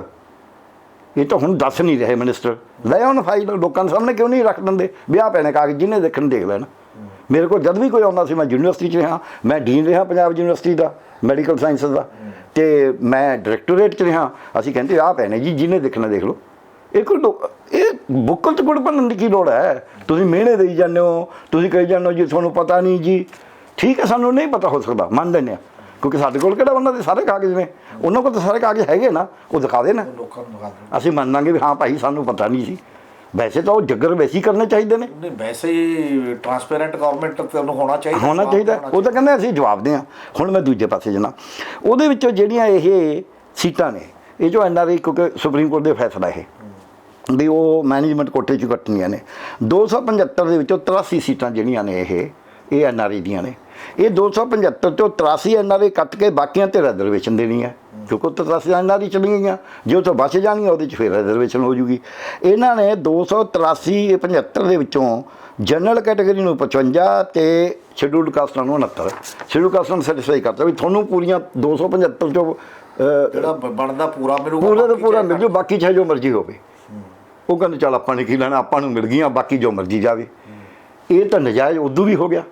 ਇਹ ਤਾਂ ਹੁਣ ਦੱਸ ਨਹੀਂ ਰਹੇ ਮਿਨਿਸਟਰ ਲੈ ਹੁਣ ਫਾਈਲ ਲੋਕਾਂ ਸਾਹਮਣੇ ਕਿਉਂ ਨਹੀਂ ਰੱਖ ਦਿੰਦੇ? ਵਿਆਹ ਪੈਣੇ ਕਾਗਜ਼ ਜਿਹਨੇ ਦੇਖਣ ਦੇਖ ਲੈਣ। ਮੇਰੇ ਕੋਲ ਜਦ ਵੀ ਕੋਈ ਆਉਂਦਾ ਸੀ ਮੈਂ ਯੂਨੀਵਰਸਿਟੀ 'ਚ ਰਿਹਾ ਮੈਂ ਡੀਨ ਰਿਹਾ ਪੰਜਾਬ ਯੂਨੀਵਰਸਿਟੀ ਦਾ ਮੈਡੀਕਲ ਸਾਇੰਸਸ ਦਾ। ਤੇ ਮੈਂ ਡਾਇਰੈਕਟੋਰੇਟ 'ਚ ਰਿਹਾ ਅਸੀਂ ਕਹਿੰਦੇ ਆਹ ਪੈਣੇ ਜੀ ਜਿਹਨੇ ਦੇਖਣਾ ਦੇਖ ਲਓ। ਇਹ ਕੋਈ ਇਹ ਬੁੱਕਲ ਚ ਗੁੜ ਬਣਨ ਦੀ ਕੀ ਲੋੜ ਹੈ? ਤੁਸੀਂ ਮਿਹਣੇ ਦੇਈ ਜਾਂਦੇ ਹੋ ਤੁਸੀਂ ਕਹੀ ਜਾਂਦੇ ਹੋ ਜੀ ਤੁਹਾਨੂੰ ਪਤਾ ਨਹੀਂ ਜੀ। ਠੀਕ ਹੈ ਸਾਨੂੰ ਨਹੀਂ ਪਤਾ ਹੋ ਸਕਦਾ ਮੰਨ ਲੈਂਦੇ ਆ ਕਿਉਂਕਿ ਸਾਡੇ ਕੋਲ ਕਿਹੜਾ ਉਹਨਾਂ ਦੇ ਸਾਰੇ ਕਾਗਜ਼ ਨੇ? ਉਹਨਾਂ ਕੋਲ ਤਾਂ ਸਾਰੇ ਕਾਗਜ਼ ਹੈਗੇ ਨਾ ਉਹ ਦਿਖਾ ਦੇ ਦਿਓ ਅਸੀਂ ਮੰਨਾਂਗੇ ਵੀ ਹਾਂ ਭਾਈ ਸਾਨੂੰ ਪਤਾ ਨਹੀਂ ਸੀ। ਵੈਸੇ ਤਾਂ ਉਹ ਜੱਗਰ ਵੈਸੀ ਕਰਨੇ ਚਾਹੀਦੇ ਨੇ। ਨਹੀਂ ਵੈਸੇ ਹੀ ਟਰਾਂਸਪੇਰੈਂਟ ਗਵਰਨਮੈਂਟ ਤੇ ਉਹਨੂੰ ਹੋਣਾ ਚਾਹੀਦਾ ਹੋਣਾ ਚਾਹੀਦਾ। ਉਹ ਤਾਂ ਕਹਿੰਦੇ ਅਸੀਂ ਜਵਾਬ ਦੇ ਹਾਂ ਹੁਣ ਮੈਂ ਦੂਜੇ ਪਾਸੇ ਜਨਾ ਉਹਦੇ ਵਿੱਚੋਂ ਜਿਹੜੀਆਂ ਇਹ ਸੀਟਾਂ ਨੇ ਇਹ ਜੋ ਐਨਆਰਆਈ ਕਿਉਂਕਿ ਸੁਪਰੀਮ ਕੋਰਟ ਦੇ ਫੈਸਲਾ ਇਹ ਵੀ ਉਹ ਮੈਨੇਜਮੈਂਟ ਕੋਟੇ ਚ ਕੱਟਣੀਆਂ ਨੇ। 275 ਦੇ ਵਿੱਚੋਂ 83 ਸੀਟਾਂ ਜਿਹੜੀਆਂ ਨੇ ਇਹ ਇਹ ਐਨਆਰਆਈ ਦੀਆਂ ਨੇ। ਇਹ 275 ਤੋਂ 83 ਐਨਆਰਆਈ ਕੱਟ ਕੇ ਬਾਕੀਆਂ ਤੇ ਰਿਜ਼ਰਵੇਸ਼ਨ ਦੇਣੀ ਹੈ। ਕਿਉਂਕਿ ਉਹ ਤਾਂ 83 ਐਨਆਰਆਈ ਚਲੀ ਗਈਆਂ। ਜੇ ਤੋਂ ਬਚ ਜਾਣਗੀਆਂ ਉਹਦੇ ਚ ਫਿਰ ਰਿਜ਼ਰਵੇਸ਼ਨ ਹੋ ਜੂਗੀ। ਇਹਨਾਂ ਨੇ 283 ਇਹ 75 ਦੇ ਵਿੱਚੋਂ ਜਨਰਲ ਕੈਟਾਗਰੀ ਨੂੰ 55 ਤੇ ਸ਼ੈਡਿਊਲਡ ਕਾਸਟਾਂ ਨੂੰ 69 ਸ਼ੈਡਿਊਲਡ ਕਾਸਟਾਂ ਨੂੰ ਸੈਟੀਸਫਾਈ ਕਰਤਾ ਵੀ ਤੁਹਾਨੂੰ ਪੂਰੀਆਂ 275 ਚੋਂ ਜਿਹੜਾ ਬਣਦਾ ਪੂਰਾ ਮਿਲੂਗਾ ਪੂਰਾ ਤਾਂ ਬਾਕੀ ਪੂਰਾ ਮਿਲ ਜੂ ਬਾਕੀ ਚਾਹੇ ਜੋ ਮਰਜ਼ੀ ਹੋਵੇ। ਉਹ ਕਹਿੰਦੇ ਚੱਲ ਆਪਾਂ ਨੇ ਕੀ ਲੈਣਾ ਆਪਾਂ ਨੂੰ ਮਿਲ ਗਈਆਂ ਬਾਕੀ ਜੋ ਮਰਜ਼ੀ ਜਾਵੇ। ਇਹ ਤਾਂ ਨਜਾਇਜ਼ ਉਦੋਂ ਵੀ ਹੋ ਗਿਆ।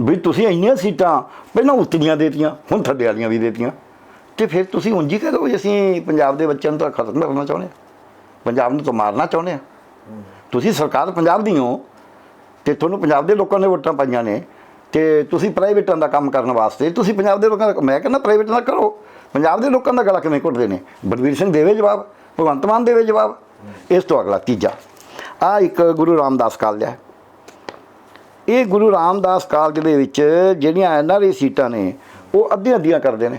ਵੀ ਤੁਸੀਂ ਇੰਨੀਆਂ ਸੀਟਾਂ ਪਹਿਲਾਂ ਉੱਤਰੀਆਂ ਦੇਤੀਆਂ, ਹੁਣ ਥੱਲੇ ਵਾਲੀਆਂ ਵੀ ਦੇਤੀਆਂ। ਤੇ ਫਿਰ ਤੁਸੀਂ ਉਂਝ ਹੀ ਕਹੋ ਵੀ ਅਸੀਂ ਪੰਜਾਬ ਦੇ ਬੱਚਿਆਂ ਨੂੰ ਤਾਂ ਖਤਮ ਕਰਨਾ ਚਾਹੁੰਦੇ ਹਾਂ। ਪੰਜਾਬ ਨੂੰ ਤਾਂ ਮਾਰਨਾ ਚਾਹੁੰਦੇ ਹਾਂ। ਤੁਸੀਂ ਸਰਕਾਰ ਪੰਜਾਬ ਦੀ ਹੋ ਤੇ ਤੁਹਾਨੂੰ ਪੰਜਾਬ ਦੇ ਲੋਕਾਂ ਨੇ ਵੋਟਾਂ ਪਾਈਆਂ ਨੇ ਤੇ ਤੁਸੀਂ ਪ੍ਰਾਈਵੇਟਾਂ ਦਾ ਕੰਮ ਕਰਨ ਵਾਸਤੇ ਤੁਸੀਂ ਪੰਜਾਬ ਦੇ ਲੋਕਾਂ ਦਾ ਮੈਂ ਕਹਿੰਦਾ ਪ੍ਰਾਈਵੇਟਾਂ ਦਾ ਕਰੋ। ਪੰਜਾਬ ਦੇ ਲੋਕਾਂ ਦਾ ਗਲਾ ਕਿਵੇਂ ਘੁੱਟਦੇ ਨੇ? ਬਲਵੀਰ ਸਿੰਘ ਦੇਵੇ ਜਵਾਬ, ਭਗਵੰਤ ਮਾਨ ਦੇਵੇ ਜਵਾਬ। ਇਸ ਤੋਂ ਅਗਲਾ ਤੀਜਾ। ਆ ਇੱਕ ਗੁਰੂ ਰਾਮਦਾਸ ਕਾਲਜ ਹੈ ਇਹ ਗੁਰੂ ਰਾਮਦਾਸ ਕਾਲਜ ਦੇ ਵਿੱਚ ਜਿਹੜੀਆਂ ਐਨਆਰਆਈ ਸੀਟਾਂ ਨੇ ਉਹ ਅੱਧੀਆਂ ਅੱਧੀਆਂ ਕਰਦੇ ਨੇ।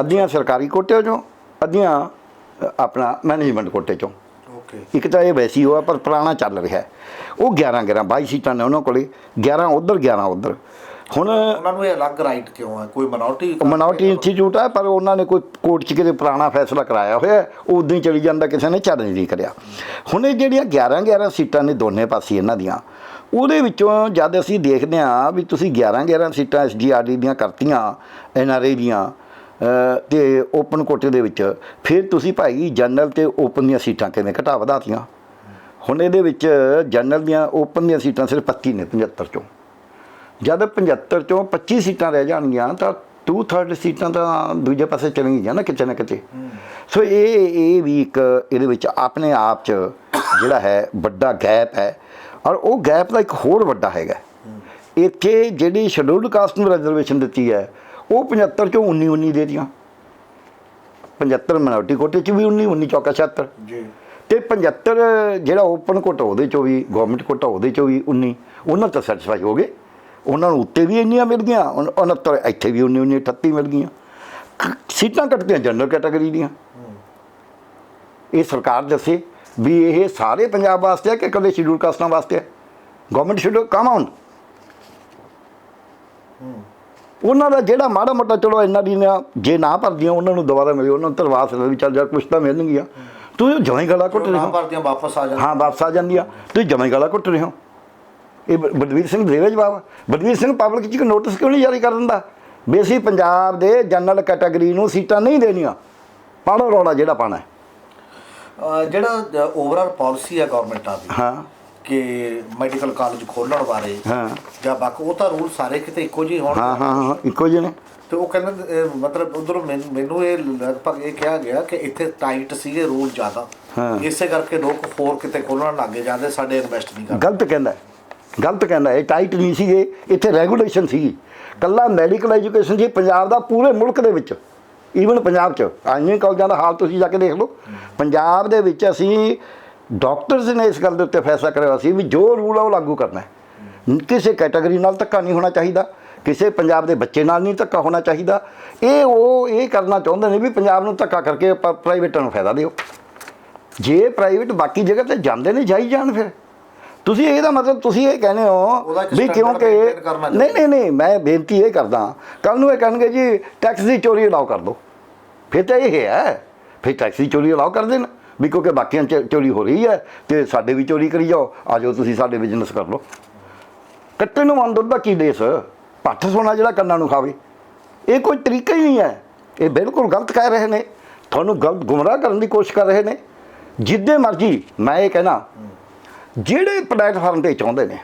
ਅੱਧੀਆਂ ਸਰਕਾਰੀ ਕੋਟੇ ਚੋਂ ਅੱਧੀਆਂ ਆਪਣਾ ਮੈਨੇਜਮੈਂਟ ਕੋਟੇ ਚੋਂ। ਓਕੇ ਇੱਕ ਤਾਂ ਇਹ ਵੈਸੀ ਹੋਆ ਪਰ ਪੁਰਾਣਾ ਚੱਲ ਰਿਹਾ। ਉਹ 11 11 22 ਸੀਟਾਂ ਨੇ ਉਹਨਾਂ ਕੋਲੇ 11 ਉਧਰ 11 ਉਧਰ। ਹੁਣ ਉਹਨਾਂ ਨੂੰ ਇਹ ਅਲੱਗ ਰਾਈਟ ਕਿਉਂ ਹੈ ਕੋਈ ਮਿਨੋਰਟੀ ਮਿਨੋਰਟੀ ਇੰਸਟੀਚਿਊਟ ਹੈ ਪਰ ਉਹਨਾਂ ਨੇ ਕੋਈ ਕੋਰਟ 'ਚ ਕਿਤੇ ਪੁਰਾਣਾ ਫੈਸਲਾ ਕਰਾਇਆ ਹੋਇਆ ਉਹ ਉਦਾਂ ਹੀ ਚਲੀ ਜਾਂਦਾ ਕਿਸੇ ਨੇ ਚੈਲੰਜ ਨਹੀਂ ਕਰਿਆ। ਹੁਣ ਇਹ ਜਿਹੜੀਆਂ 11 11 ਸੀਟਾਂ ਨੇ ਦੋਨੇ ਪਾਸੇ ਇਹਨਾਂ ਦੀਆਂ ਉਹਦੇ ਵਿੱਚੋਂ ਜਦ ਅਸੀਂ ਦੇਖਦੇ ਹਾਂ ਵੀ ਤੁਸੀਂ 11 11 ਸੀਟਾਂ ਐਸਜੀਆਰਡੀ ਦੀਆਂ ਕਰਤੀਆਂ ਐਨਆਰਏ ਦੀਆਂ ਅ, ਤੇ ਓਪਨ ਕੋਟੇ ਦੇ ਵਿੱਚ ਫਿਰ ਤੁਸੀਂ ਭਾਈ ਜਨਰਲ ਤੇ ਓਪਨ ਦੀਆਂ ਸੀਟਾਂ ਕਿਵੇਂ ਘਟਾ ਵਧਾਤੀਆਂ? ਹੁਣ ਇਹਦੇ ਵਿੱਚ ਜਨਰਲ ਦੀਆਂ ਓਪਨ ਦੀਆਂ ਸੀਟਾਂ ਸਿਰਫ 25 ਨੇ 75 ਚੋਂ। ਜਦ 75 ਚੋਂ 25 ਸੀਟਾਂ ਰਹਿ ਜਾਣਗੀਆਂ ਤਾਂ 2/3 ਸੀਟਾਂ ਤਾਂ ਦੂਜੇ ਪਾਸੇ ਚਲਣਗੀਆਂ ਨਾ ਕਿਤੇ ਨਾ ਕਿਤੇ। ਸੋ ਇਹ ਇਹ ਵੀ ਇੱਕ ਇਹਦੇ ਵਿੱਚ ਆਪਣੇ ਆਪ 'ਚ ਜਿਹੜਾ ਹੈ ਵੱਡਾ ਗੈਪ ਹੈ। ਔਰ ਉਹ ਗੈਪ ਦਾ ਇੱਕ ਹੋਰ ਵੱਡਾ ਹੈਗਾ। ਇੱਥੇ ਜਿਹੜੀ ਸ਼ੈਡਿਊਲਡ ਕਾਸਟ ਨੂੰ ਰਿਜ਼ਰਵੇਸ਼ਨ ਦਿੱਤੀ ਹੈ ਉਹ 75 ਚੋਂ 19 19 ਦੇ ਦੀਆਂ 75 ਮਿਨੋਰਟੀ ਕੋਟੇ 'ਚ ਵੀ 19 19 ਚੌਕਾ 76 ਜੀ। ਤੇ 75 ਜਿਹੜਾ ਓਪਨ ਕੋਟਾ ਉਹਦੇ ਚੋਂ ਵੀ ਗਵਰਨਮੈਂਟ ਕੋਟਾ ਉਹਦੇ ਚੋਂ ਵੀ 19 ਉਹਨਾਂ ਤਾਂ ਸੈਟੀਸਫਾਈ ਹੋ ਗਏ। ਉਹਨਾਂ ਨੂੰ ਉੱਤੇ ਵੀ ਇੰਨੀਆਂ ਮਿਲ ਗਈਆਂ ਉਨ- 69 ਇੱਥੇ ਵੀ 19 19 38 ਮਿਲ ਗਈਆਂ ਸੀਟਾਂ ਕੱਟਦੀਆਂ ਜਨਰਲ ਕੈਟਾਗਰੀ ਦੀਆਂ। ਇਹ ਸਰਕਾਰ ਦੱਸੇ ਵੀ ਇਹ ਸਾਰੇ ਪੰਜਾਬ ਵਾਸਤੇ ਹੈ ਕਿ ਇਕੱਲੇ ਸ਼ਡਿਊਲ ਕਾਸਟਾਂ ਵਾਸਤੇ ਹੈ ਗਵਰਨਮੈਂਟ ਸ਼ੁੱਡ ਕਮ ਆਨ ਉਹਨਾਂ ਦਾ ਜਿਹੜਾ ਮਾੜਾ ਮੋਟਾ ਚਲੋ ਇੰਨਾ ਦੀ ਨਾ ਜੇ ਨਾ ਭਰਦੀਆਂ ਉਹਨਾਂ ਨੂੰ ਦੁਬਾਰਾ ਮਿਲੇ ਉਹਨਾਂ ਨੂੰ ਤਰਵਾਸ ਵੀ ਚੱਲ ਜਾ ਕੁਛ ਤਾਂ ਮਿਲਣਗੀਆਂ। ਤੁਸੀਂ ਜਮਾਂ ਹੀ ਗਲਾ ਘੁੱਟ ਰਹੇ ਹੋ। ਭਰਦੀਆਂ ਵਾਪਸ ਆ ਜਾਂਦੇ ਹਾਂ ਵਾਪਸ ਆ ਜਾਂਦੀਆਂ। ਤੁਸੀਂ ਜਮਾਂ ਹੀ ਗਲਾ ਘੁੱਟ ਰਹੇ ਹੋ। ਇਹ ਬਲਵੀਰ ਸਿੰਘ ਦੇਵੇ ਜਵਾਬ ਬਲਵੀਰ ਸਿੰਘ ਪਬਲਿਕ ਚ ਇੱਕ ਨੋਟਿਸ ਕਿਉਂ ਨਹੀਂ ਜਾਰੀ ਕਰ ਦਿੰਦਾ? ਵੀ ਅਸੀਂ ਪੰਜਾਬ ਦੇ ਜਨਰਲ ਕੈਟਾਗਰੀ ਨੂੰ ਸੀਟਾਂ ਨਹੀਂ ਦੇਣੀਆਂ। ਪਾੜੋ ਰੌਲਾ ਜਿਹੜਾ ਪਾਣਾ ਜਿਹੜਾ ਓਵਰਆਲ ਪਾਲਿਸੀ ਹੈ ਗਵਰਨਮੈਂਟਾਂ ਦੀ ਹਾਂ। ਕਿ ਮੈਡੀਕਲ ਕਾਲਜ ਖੋਲਣ ਬਾਰੇ ਹਾਂ। ਜਾਂ ਬਾਕੀ ਉਹ ਤਾਂ ਰੂਲ ਸਾਰੇ ਕਿਤੇ ਇੱਕੋ ਜਿਹੇ ਹੋਣ ਹਾਂ ਹਾਂ ਹਾਂ ਇੱਕੋ ਜਿਹੇ ਨੇ। ਤੇ ਉਹ ਕਹਿੰਦੇ ਮਤਲਬ ਉਧਰੋਂ ਮੈਨੂੰ ਇਹ ਲਗਭਗ ਇਹ ਕਿਹਾ ਗਿਆ ਕਿ ਇੱਥੇ ਟਾਈਟ ਸੀਗੇ ਰੂਲ ਜ਼ਿਆਦਾ। ਇਸੇ ਕਰਕੇ ਲੋਕ ਹੋਰ ਕਿਤੇ ਖੋਲਣ ਲੱਗੇ ਜਾਂਦੇ ਸਾਡੇ ਇਨਵੈਸਟ ਨਹੀਂ ਕਰਦੇ। ਗਲਤ ਕਹਿੰਦਾ। ਗਲਤ ਕਹਿੰਦਾ, ਇਹ ਟਾਈਟ ਨਹੀਂ ਸੀ ਇਹ ਇੱਥੇ ਰੈਗੂਲੇਸ਼ਨ ਸੀ ਕੱਲਾ ਮੈਡੀਕਲ ਐਜੂਕੇਸ਼ਨ ਜੀ ਪੰਜਾਬ ਦਾ ਪੂਰੇ ਮੁਲਕ ਦੇ ਵਿੱਚ ਈਵਨ ਪੰਜਾਬ 'ਚ। ਆਈਆਂ ਕਾਲਜਾਂ ਦਾ ਹਾਲ ਤੁਸੀਂ ਜਾ ਕੇ ਦੇਖ ਲਓ। ਪੰਜਾਬ ਦੇ ਵਿੱਚ ਅਸੀਂ ਡਾਕਟਰਸ ਨੇ ਇਸ ਗੱਲ ਦੇ ਉੱਤੇ ਫੈਸਲਾ ਕਰਿਆ ਸੀ ਵੀ ਜੋ ਰੂਲ ਆ ਉਹ ਲਾਗੂ ਕਰਨਾ ਹੈ। ਕਿਸੇ ਕੈਟਾਗਰੀ ਨਾਲ ਧੱਕਾ ਨਹੀਂ ਹੋਣਾ ਚਾਹੀਦਾ। ਕਿਸੇ ਪੰਜਾਬ ਦੇ ਬੱਚੇ ਨਾਲ ਨਹੀਂ ਧੱਕਾ ਹੋਣਾ ਚਾਹੀਦਾ। ਇਹ ਉਹ, ਇਹ ਕਰਨਾ ਚਾਹੁੰਦੇ ਨੇ ਵੀ ਪੰਜਾਬ ਨੂੰ ਧੱਕਾ ਕਰਕੇ ਪ੍ਰਾਈਵੇਟਾਂ ਨੂੰ ਫਾਇਦਾ ਦਿਓ। ਜੇ ਪ੍ਰਾਈਵੇਟ ਬਾਕੀ ਜਗ੍ਹਾ ਤੇ ਜਾਂਦੇ ਨੇ, ਜਾਈ ਜਾਣ ਫਿਰ। ਤੁਸੀਂ ਇਹਦਾ ਮਤਲਬ ਤੁਸੀਂ ਇਹ ਕਹਿੰਦੇ ਹੋ ਵੀ ਕਿਉਂਕਿ ਨਹੀਂ ਨਹੀਂ ਨਹੀਂ ਮੈਂ ਬੇਨਤੀ ਇਹ ਕਰਦਾ ਕੱਲ ਨੂੰ ਇਹ ਕਹਿਣਗੇ ਜੀ ਟੈਕਸ ਦੀ ਚੋਰੀ ਅਲਾਉ ਕਰ ਦਿਓ। ਫਿਰ ਤਾਂ ਇਹ ਹੈ ਫਿਰ ਟੈਕਸ ਦੀ ਚੋਰੀ ਅਲਾਉ ਕਰ ਦੇਣ ਵੀ ਕਿਉਂਕਿ ਬਾਕੀਆਂ 'ਚ ਚੋਰੀ ਹੋ ਰਹੀ ਹੈ ਤੇ ਸਾਡੇ ਵੀ ਚੋਰੀ ਕਰੀ ਜਾਓ ਆ ਜਾਓ ਤੁਸੀਂ ਸਾਡੇ ਬਿਜ਼ਨਸ ਕਰ ਲਓ। ਕੱਟੇ ਨੂੰ ਮਨ ਦੁੱਧ ਦਾ ਕੀ ਦੇਸ? ਪੱਠ ਸੋਨਾ ਜਿਹੜਾ ਕੰਨਾਂ ਨੂੰ ਖਾਵੇ। ਇਹ ਕੋਈ ਤਰੀਕਾ ਹੀ ਨਹੀਂ ਹੈ। ਇਹ ਬਿਲਕੁਲ ਗਲਤ ਕਹਿ ਰਹੇ ਨੇ। ਤੁਹਾਨੂੰ ਗਲਤ ਗੁੰਮਰਾਹ ਕਰਨ ਦੀ ਕੋਸ਼ਿਸ਼ ਕਰ ਰਹੇ ਨੇ। ਜਿੱਦੇ ਮਰਜ਼ੀ ਮੈਂ ਇਹ ਕਹਿਣਾ ਜਿਹੜੇ ਪਲੇਟਫਾਰਮ ਤੇ ਚਾਹੁੰਦੇ ਨੇ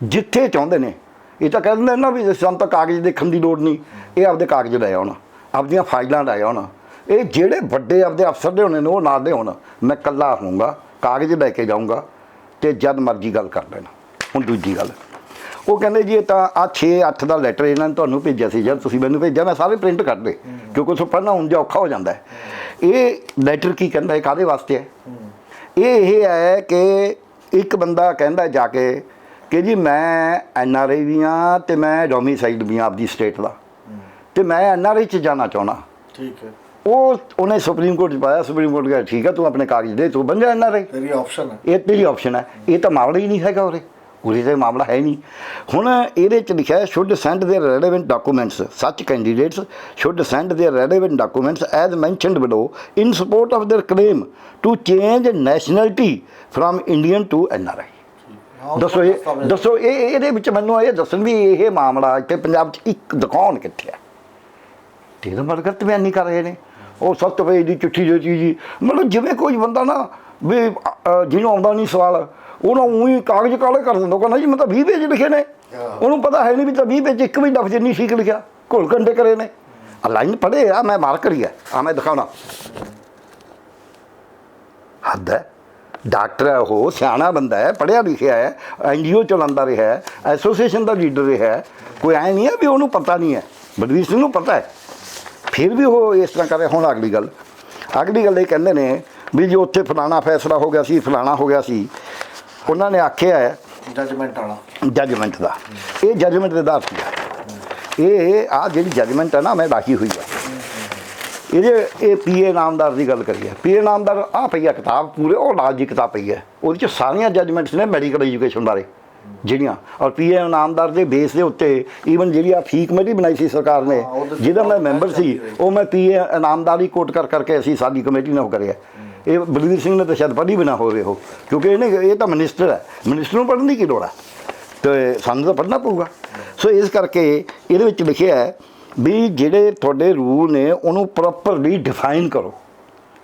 ਜਿੱਥੇ ਚਾਹੁੰਦੇ ਨੇ ਇਹ ਤਾਂ ਕਹਿੰਦੇ ਨੇ ਨਾ ਵੀ ਸਾਨੂੰ ਤਾਂ ਕਾਗਜ਼ ਦੇਖਣ ਦੀ ਲੋੜ ਨਹੀਂ ਇਹ ਆਪਦੇ ਕਾਗਜ਼ ਲੈ ਆਉਣ ਆਪਦੀਆਂ ਫਾਈਲਾਂ ਲੈ ਆਉਣ। ਇਹ ਜਿਹੜੇ ਵੱਡੇ ਆਪਦੇ ਅਫਸਰ ਦੇ ਹੋਣੇ ਨੇ ਉਹ ਨਾਲ ਦੇ ਹੋਣ ਮੈਂ ਇਕੱਲਾ ਹੋਊਂਗਾ ਕਾਗਜ਼ ਲੈ ਕੇ ਜਾਊਂਗਾ ਤੇ ਜਦ ਮਰਜ਼ੀ ਗੱਲ ਕਰ ਲੈਣਾ। ਹੁਣ ਦੂਜੀ ਗੱਲ ਉਹ ਕਹਿੰਦੇ ਜੀ ਇਹ ਤਾਂ ਆ 6 8 ਦਾ ਲੈਟਰ ਇਹਨਾਂ ਨੇ ਤੁਹਾਨੂੰ ਭੇਜਿਆ ਸੀ ਜਦ ਤੁਸੀਂ ਮੈਨੂੰ ਭੇਜਿਆ ਮੈਂ ਸਾਰੇ ਪ੍ਰਿੰਟ ਕਰ ਲਏ ਕਿਉਂਕਿ ਉਸ ਪੜ੍ਹਨਾ ਹੁਣ ਜਿਹਾ ਔਖਾ ਹੋ ਜਾਂਦਾ ਇਹ ਲੈਟਰ ਕੀ ਕਹਿੰਦਾ ਹੈ ਕਾਦੇ ਵਾਸਤੇ ਹੈ। ਇਹ ਇਹ ਹੈ ਕਿ ਇੱਕ ਬੰਦਾ ਕਹਿੰਦਾ ਜਾ ਕੇ ਕਿ ਜੀ ਮੈਂ ਐਨ ਆਰ ਆਈ ਵੀ ਹਾਂ ਤੇ ਮੈਂ ਡੋਮੀਸਾਈਡ ਵੀ ਹਾਂ ਆਪਦੀ ਸਟੇਟ ਦਾ। ਤੇ ਮੈਂ ਐਨ ਆਰ ਆਈ ਚ ਜਾਣਾ ਚਾਹੁੰਦਾ। ਠੀਕ ਹੈ। ਉਹ ਉਹਨੇ ਸੁਪਰੀਮ ਕੋਰਟ ਚ ਪਾਇਆ ਸੁਪਰੀਮ ਕੋਰਟ ਕਹਿੰਦਾ ਠੀਕ ਹੈ ਤੂੰ ਆਪਣੇ ਕਾਗਜ਼ ਦੇ ਤੂੰ ਬਣ ਜਾ ਐਨ ਆਰ ਆਈ। ਤੇਰੀ ਆਪਸ਼ਨ ਹੈ। ਇਹ ਤੇਰੀ ਆਪਸ਼ਨ ਹੈ। ਇਹ ਤਾਂ ਮਾਮਲਾ ਹੀ ਨਹੀਂ ਹੈਗਾ ਉਰੇ। ਉਰੇ ਤਾਂ ਇਹ ਮਾਮਲਾ ਹੈ ਹੀ ਨਹੀਂ ਹੁਣ ਇਹਦੇ ਚ ਲਿਖਿਆ ਹੈ should send their relevant documents such candidates should send their relevant documents as mentioned below in support of their claim to change nationality from Indian to NRI ਹਾਂ, ਦੱਸੋ ਇਹ ਦੱਸੋ ਇਹ ਇਹ- ਇਹਦੇ ਵਿੱਚ ਮੈਨੂੰ ਇਹ ਦੱਸਣ ਵੀ ਇਹ ਮਾਮਲਾ ਇੱਥੇ ਪੰਜਾਬ 'ਚ ਇੱਕ ਦੁਕਾਨ ਕਿੱਥੇ ਹੈ ਤੇ ਇਹਦਾ ਮਤਲਬ ਗਲਤ ਬਿਆਨੀ ਕਰ ਰਹੇ ਨੇ ਉਹ ਸੱਤ ਵਜੇ ਦੀ ਚਿੱਠੀ ਜੋ ਜੀ ਮਤਲਬ ਜਿਵੇਂ ਕੋਈ ਬੰਦਾ ਨਾ ਵੀ ਅ, ਅ, ਜਿਹਨੂੰ ਆਉਂਦਾ ਨਹੀਂ ਸਵਾਲ ਉਹਨਾਂ ਉਹੀ ਕਾਗਜ਼ ਕਾਲੇ ਕਰ ਦਿੰਦਾ ਕਹਿੰਦਾ ਜੀ ਮੈਂ ਤਾਂ 20 ਪੇਜ ਲਿਖੇ ਨੇ। ਉਹਨੂੰ ਪਤਾ ਹੈ ਨਹੀਂ ਵੀ ਤਾਂ 20 ਪੇਜ ਇੱਕ ਵੀ ਲਫ਼ਜ਼ ਨਹੀਂ ਠੀਕ ਲਿਖਿਆ ਘੁਲ ਘੰਟੇ ਕਰੇ ਨੇ। ਆ ਲਾਈਨ ਪੜ੍ਹੇ ਆ ਮੈਂ ਮਾਰਕ ਕਰੀ ਹੈ ਆ ਮੈਂ ਦਿਖਾਉਣਾ। ਹੱਦ ਹੈ। ਡਾਕਟਰ ਹੈ ਉਹ ਸਿਆਣਾ ਬੰਦਾ ਹੈ ਪੜ੍ਹਿਆ ਲਿਖਿਆ ਹੈ ਐਨਜੀਓ ਚਲਾਉਂਦਾ ਰਿਹਾ ਹੈ ਐਸੋਸੀਏਸ਼ਨ ਦਾ ਲੀਡਰ ਰਿਹਾ ਹੈ। ਕੋਈ ਐ ਨਹੀਂ ਹੈ ਵੀ ਉਹਨੂੰ ਪਤਾ ਨਹੀਂ ਹੈ। ਬਲਵੀਰ ਸਿੰਘ ਨੂੰ ਪਤਾ ਹੈ। ਫਿਰ ਵੀ ਉਹ ਇਸ ਤਰ੍ਹਾਂ ਕਰ ਹੁਣ ਅਗਲੀ ਗੱਲ। ਅਗਲੀ ਗੱਲ ਇਹ ਕਹਿੰਦੇ ਨੇ ਵੀ ਜੋ ਉੱਥੇ ਫਲਾਣਾ ਫੈਸਲਾ ਹੋ ਗਿਆ ਸੀ ਫਲਾਣਾ ਹੋ ਗਿਆ ਸੀ ਉਹਨਾਂ ਨੇ ਆਖਿਆ ਹੈ ਜਜਮੈਂਟ ਵਾਲਾ। ਜਜਮੈਂਟ ਦਾ। ਇਹ ਜਜਮੈਂਟ ਦੇ ਆਧਾਰ ਤੇ ਹੈ। ਇਹ ਆ ਜਿਹੜੀ ਜਜਮੈਂਟ ਹੈ ਨਾ ਮੈਂ ਬਾਕੀ ਹੋਈ ਹੈ ਇਹਦੇ ਇਹ ਪੀਏ ਨਾਮਦਾਰ ਦੀ ਗੱਲ ਕਰੀਏ। ਪੀਏ ਨਾਮਦਾਰ ਆ ਪਈ ਹੈ ਕਿਤਾਬ ਪੂਰੇ ਉਹ ਲਾਲ ਦੀ ਕਿਤਾਬ ਪਈ ਹੈ। ਉਹਦੇ ਚ ਸਾਰੀਆਂ ਜਜਮੈਂਟਸ ਨੇ ਮੈਡੀਕਲ ਐਜੂਕੇਸ਼ਨ ਬਾਰੇ ਜਿਹੜੀਆਂ। ਔਰ ਪੀਏ ਨਾਮਦਾਰ ਦੇ ਬੇਸ ਦੇ ਉੱਤੇ ਈਵਨ ਜਿਹੜੀ ਆ ਫੀ ਕਮੇਟੀ ਬਣਾਈ ਸੀ ਸਰਕਾਰ ਨੇ ਹਾਂ, ਜਿਹਦਾ ਮੈਂ ਮੈਂਬਰ ਸੀ। ਉਹ ਮੈਂ ਪੀਏ ਇਨਾਮਦਾਰੀ ਕੋਟ ਕਰ ਕਰਕੇ ਅਸੀਂ ਸਾਡੀ ਕਮੇਟੀ ਨੇ ਉਹ ਕਰਿਆ। ਇਹ ਬਲਵੀਰ ਸਿੰਘ ਨੇ ਤਾਂ ਸ਼ਾਇਦ ਪੜ੍ਹੀ ਵੀ ਨਾ ਹੋਵੇ ਉਹ, ਕਿਉਂਕਿ ਇਹਨੇ ਇਹ ਤਾਂ ਮਿਨਿਸਟਰ ਹੈ। ਮਿਨਿਸਟਰ ਨੂੰ ਪੜ੍ਹਨ ਦੀ ਕੀ ਲੋੜ ਹੈ ਤੇ ਸਾਨੂੰ ਤਾਂ ਪੜ੍ਹਨਾ ਪਊਗਾ। ਸੋ ਇਸ ਕਰਕੇ ਇਹਦੇ ਵਿੱਚ ਲਿਖਿਆ ਹੈ ਵੀ ਜਿਹੜੇ ਤੁਹਾਡੇ ਰੂਲ ਨੇ, ਉਹਨੂੰ ਪ੍ਰੋਪਰਲੀ ਡਿਫਾਈਨ ਕਰੋ।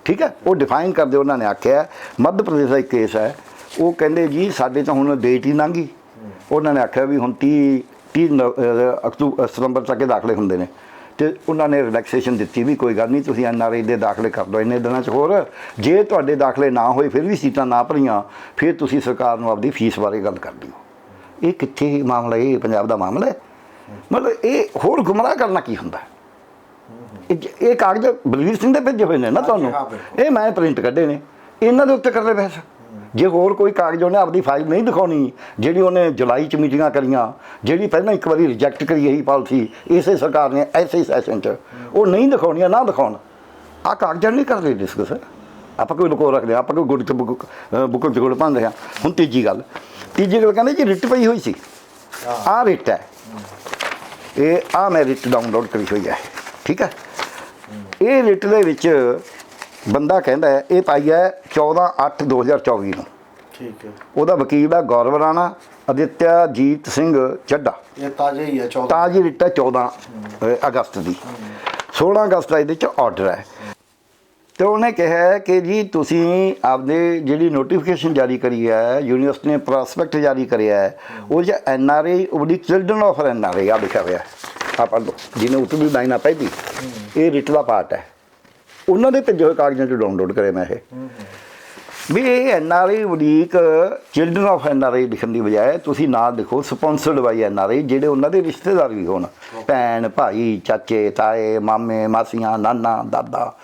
ਠੀਕ ਹੈ? ਉਹ ਡਿਫਾਈਨ ਕਰਦੇ ਉਹਨਾਂ ਨੇ ਆਖਿਆ ਮੱਧ ਪ੍ਰਦੇਸ਼ ਦਾ ਇੱਕ ਕੇਸ ਹੈ। ਉਹ ਕਹਿੰਦੇ ਜੀ, ਸਾਡੇ ਤਾਂ ਹੁਣ ਡੇਟ ਹੀ ਲੰਘੀ ਉਹਨਾਂ ਨੇ ਆਖਿਆ ਵੀ ਹੁਣ 30 30 ਅਕਤੂਬਰ ਸਤੰਬਰ ਤੱਕ ਇਹ ਦਾਖਲੇ ਹੁੰਦੇ ਨੇ। ਤੇ ਉਹਨਾਂ ਨੇ ਰਿਲੈਕਸੇਸ਼ਨ ਦਿੱਤੀ ਵੀ ਕੋਈ ਗੱਲ ਨਹੀਂ ਤੁਸੀਂ ਐਨਆਰਆਈ ਦੇ ਦਾਖਲੇ ਕਰ ਲਓ ਇੰਨੇ ਦਿਨਾਂ 'ਚ ਹੋਰ। ਜੇ ਤੁਹਾਡੇ ਦਾਖਲੇ ਨਾ ਹੋਏ ਫਿਰ ਵੀ ਸੀਟਾਂ ਨਾ ਭਰੀਆਂ ਫਿਰ ਤੁਸੀਂ ਸਰਕਾਰ ਨੂੰ ਆਪਦੀ ਫੀਸ ਬਾਰੇ ਗੱਲ ਕਰ ਲਿਓ ਇਹ ਕਿੱਥੇ ਮਾਮਲਾ ਇਹ ਪੰਜਾਬ ਦਾ ਮਾਮਲਾ ਹੈ? ਮਤਲਬ ਇਹ ਹੋਰ ਗੁੰਮਰਾਹ ਕਰਨਾ ਕੀ ਹੁੰਦਾ? ਹੈ? ਇਹ ਕਾਗਜ਼ ਬਲਵੀਰ ਸਿੰਘ ਦੇ ਭੇਜੇ ਹੋਏ ਨੇ ਨਾ ਤੁਹਾਨੂੰ? ਹਾਂ। ਇਹ ਮੈਂ ਪ੍ਰਿੰਟ ਕੱਢੇ ਨੇ। ਇਹਨਾਂ ਦੇ ਉੱਤੇ ਕਰਦੇ ਬਹਿਸ ਜੇ ਹੋਰ ਕੋਈ ਕਾਗਜ਼ ਉਹਨੇ ਆਪਦੀ ਫਾਈਲ ਨਹੀਂ ਦਿਖਾਉਣੀ ਜਿਹੜੀ ਉਹਨੇ ਜੁਲਾਈ ਚ ਮੀਟਿੰਗਾਂ ਕਰੀਆਂ ਜਿਹੜੀ ਪਹਿਲਾਂ ਇੱਕ ਵਾਰੀ ਰਿਜੈਕਟ ਕਰੀ ਇਹੀ ਪਾਲਿਸੀ ਇਸੇ ਸਰਕਾਰ ਨੇ ਐਸੇ ਸੈਸ਼ਨ ਚ ਉਹ ਨਹੀਂ ਦਿਖਾਉਣੀਆਂ ਨਾ ਦਿਖਾਉਣ। ਆ ਕਾਗਜ਼ਾਂ ਨਹੀਂ ਕਰਦੇ ਡਿਸਕਸ ਆਪਾਂ ਕੋਈ ਲੁਕੋ ਰੱਖਦੇ ਆਪਾਂ ਕੋਈ ਗੁੜ ਚ ਬੁੱਕ ਬੁੱਕ ਚ ਗੁੜ ਪਾਉਂਦੇ ਹਾਂ। ਹੁਣ ਤੀਜੀ ਗੱਲ ਤੀਜੀ ਗੱਲ ਕਹਿੰਦੇ ਜੀ ਰਿਟ ਪਈ ਹੋਈ ਸੀ। ਆ ਰਿਟ ਹੈ। ਇਹ ਆ ਮੈਂ ਰਿਟ ਡਾਊਨਲੋਡ ਕਰੀ ਹੋਈ ਹੈ। ਠੀਕ ਹੈ। ਇਹ ਰਿਟ ਦੇ ਵਿੱਚ ਬੰਦਾ ਕਹਿੰਦਾ ਹੈ, ਇਹ ਪਾਈ ਹੈ 14 8 2024 ਨੂੰ। ਠੀਕ ਹੈ। ਉਹਦਾ ਵਕੀਲ ਹੈ ਗੌਰਵ ਰਾਣਾ ਅਦਿੱਤਿਆ ਜੀਤ ਸਿੰਘ ਚੱਡਾ ਇਹ ਤਾਜ਼ਾ ਹੀ ਹੈ 14 ਤਾਜੀ ਰਿਟ ਹੈ 14 ਅ, ਅਗਸਤ ਦੀ। 16 ਅਗਸਤ ਦਾ ਇਹਦੇ ਚ ਆਰਡਰ ਹੈ। ਤੇ ਉਹਨੇ ਕਿਹਾ ਕਿ ਜੀ ਤੁਸੀਂ ਆਪਦੇ ਜਿਹੜੀ ਨੋਟੀਫਿਕੇਸ਼ਨ ਜਾਰੀ ਕਰੀ ਹੈ ਯੂਨੀਵਰਸਿਟੀ ਨੇ ਪ੍ਰੋਸਪੈਕਟ ਜਾਰੀ ਕਰਿਆ ਹੈ ਉਹ ਚ N R I oblique children of N R I ਆ ਲਿਖਿਆ ਹੋਇਆ ਹੈ। ਆ ਪੜ੍ਹ ਲਓ ਜਿਹਨੇ ਉਤਲੀ ਲਾਈਨ ਆ ਇਹ ਰਿਟ ਦਾ ਪਾਰਟ ਹੈ। ਉਹਨਾਂ ਦੇ ਭੇਜੇ ਹੋਏ ਕਾਗਜ਼ਾਂ ਚ ਡਾਊਨਲੋਡ ਕਰੇ ਮੈਂ ਇਹ। ਵੀ ਇਹ N R I ਵਡੀਕ children of N R I ਲਿਖਣ ਦੀ ਬਜਾਏ ਤੁਸੀਂ ਨਾਂ ਲਿਖੋ ਸਪਾਂਸਰਡ ਬਾਈ ਐਨ ਆਰ ਆਈ ਜਿਹੜੇ ਉਹਨਾਂ ਦੇ ਰਿਸ਼ਤੇਦਾਰ ਵੀ ਹੋਣ। ਭੈਣ, ਭਾਈ, ਚਾਚੇ, ਤਾਏ, ਮਾਮੇ, ਮਾਸੀਆਂ, ਨਾਨਾ, ਦਾਦਾ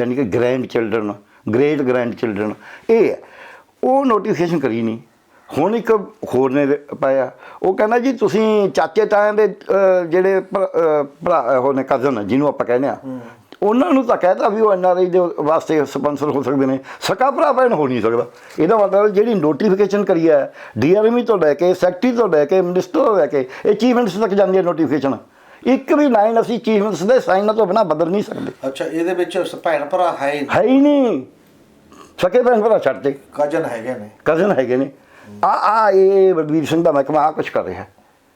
ਯਾਨੀ ਕਿ grandchildren great grandchildren ਇਹ ਹੈ। ਉਹ ਨੋਟੀਫਿਕੇਸ਼ਨ ਕਰੀ ਨਹੀਂ। ਹੁਣ ਇੱਕ ਹੋਰ ਨੇ ਪਾਇਆ। ਉਹ ਕਹਿੰਦਾ ਜੀ ਤੁਸੀਂ ਚਾਚੇ ਤਾਇਆਂ ਦੇ ਜਿਹੜੇ ਭਰਾ- ਭਰਾ, ਉਹ ਨੇ ਕਜ਼ਨ ਜਿਹਨੂੰ ਆਪਾਂ ਕਹਿੰਦੇ ਆ ਉਹਨਾਂ ਨੂੰ ਤਾਂ ਕਹਿਤਾ ਵੀ ਉਹ ਐਨਆਰਆਈ ਦੇ ਵਾਸਤੇ ਸਪਾਂਸਰ ਹੋ ਸਕਦੇ ਨੇ। ਸਕਾ ਭਰਾ ਭੈਣ ਹੋ ਨਹੀਂ ਸਕਦਾ। ਇਹਦਾ ਮਤਲਬ ਜਿਹੜੀ ਨੋਟੀਫਿਕੇਸ਼ਨ ਕਰੀ ਹੈ ਡੀਆਰਐਮਈ ਤੋਂ ਲੈ ਕੇ ਸੈਕਟਰੀ ਤੋਂ ਲੈ ਕੇ ਮਿਨਿਸਟਰ ਤੋਂ ਲੈ ਕੇ ਇਹ ਚੀਫ ਮਿਨਿਸਟਰ ਤੱਕ ਜਾਂਦੀ ਹੈ ਨੋਟੀਫਿਕੇਸ਼ਨ ਇੱਕ ਵੀ ਲਾਈਨ ਅਸੀਂ ਚੀਫ ਮਿਨਿਸਟਰ ਦੇ ਸਾਈਨ ਤੋਂ ਬਿਨਾ ਬਦਲ ਨਹੀਂ ਸਕਦੇ। ਅੱਛਾ ਇਹਦੇ ਵਿੱਚ ਭੈਣ ਭਰਾ ਹੈ ਹੀ ਹੈ ਹੀ ਨਹੀਂ। ਸਕੇ ਭੈਣ ਭਰਾ ਛੱਡ ਤੇ ਕਜਨ ਹੈਗੇ ਨੇ। ਕਜ਼ਨ ਹੈਗੇ ਨੇ। ਆ ਆ ਇਹ ਬਲਬੀਰ ਸਿੰਘ ਦਾ ਮਹਿਕਮਾ ਆ ਕੁਝ ਕਰ ਰਿਹਾ।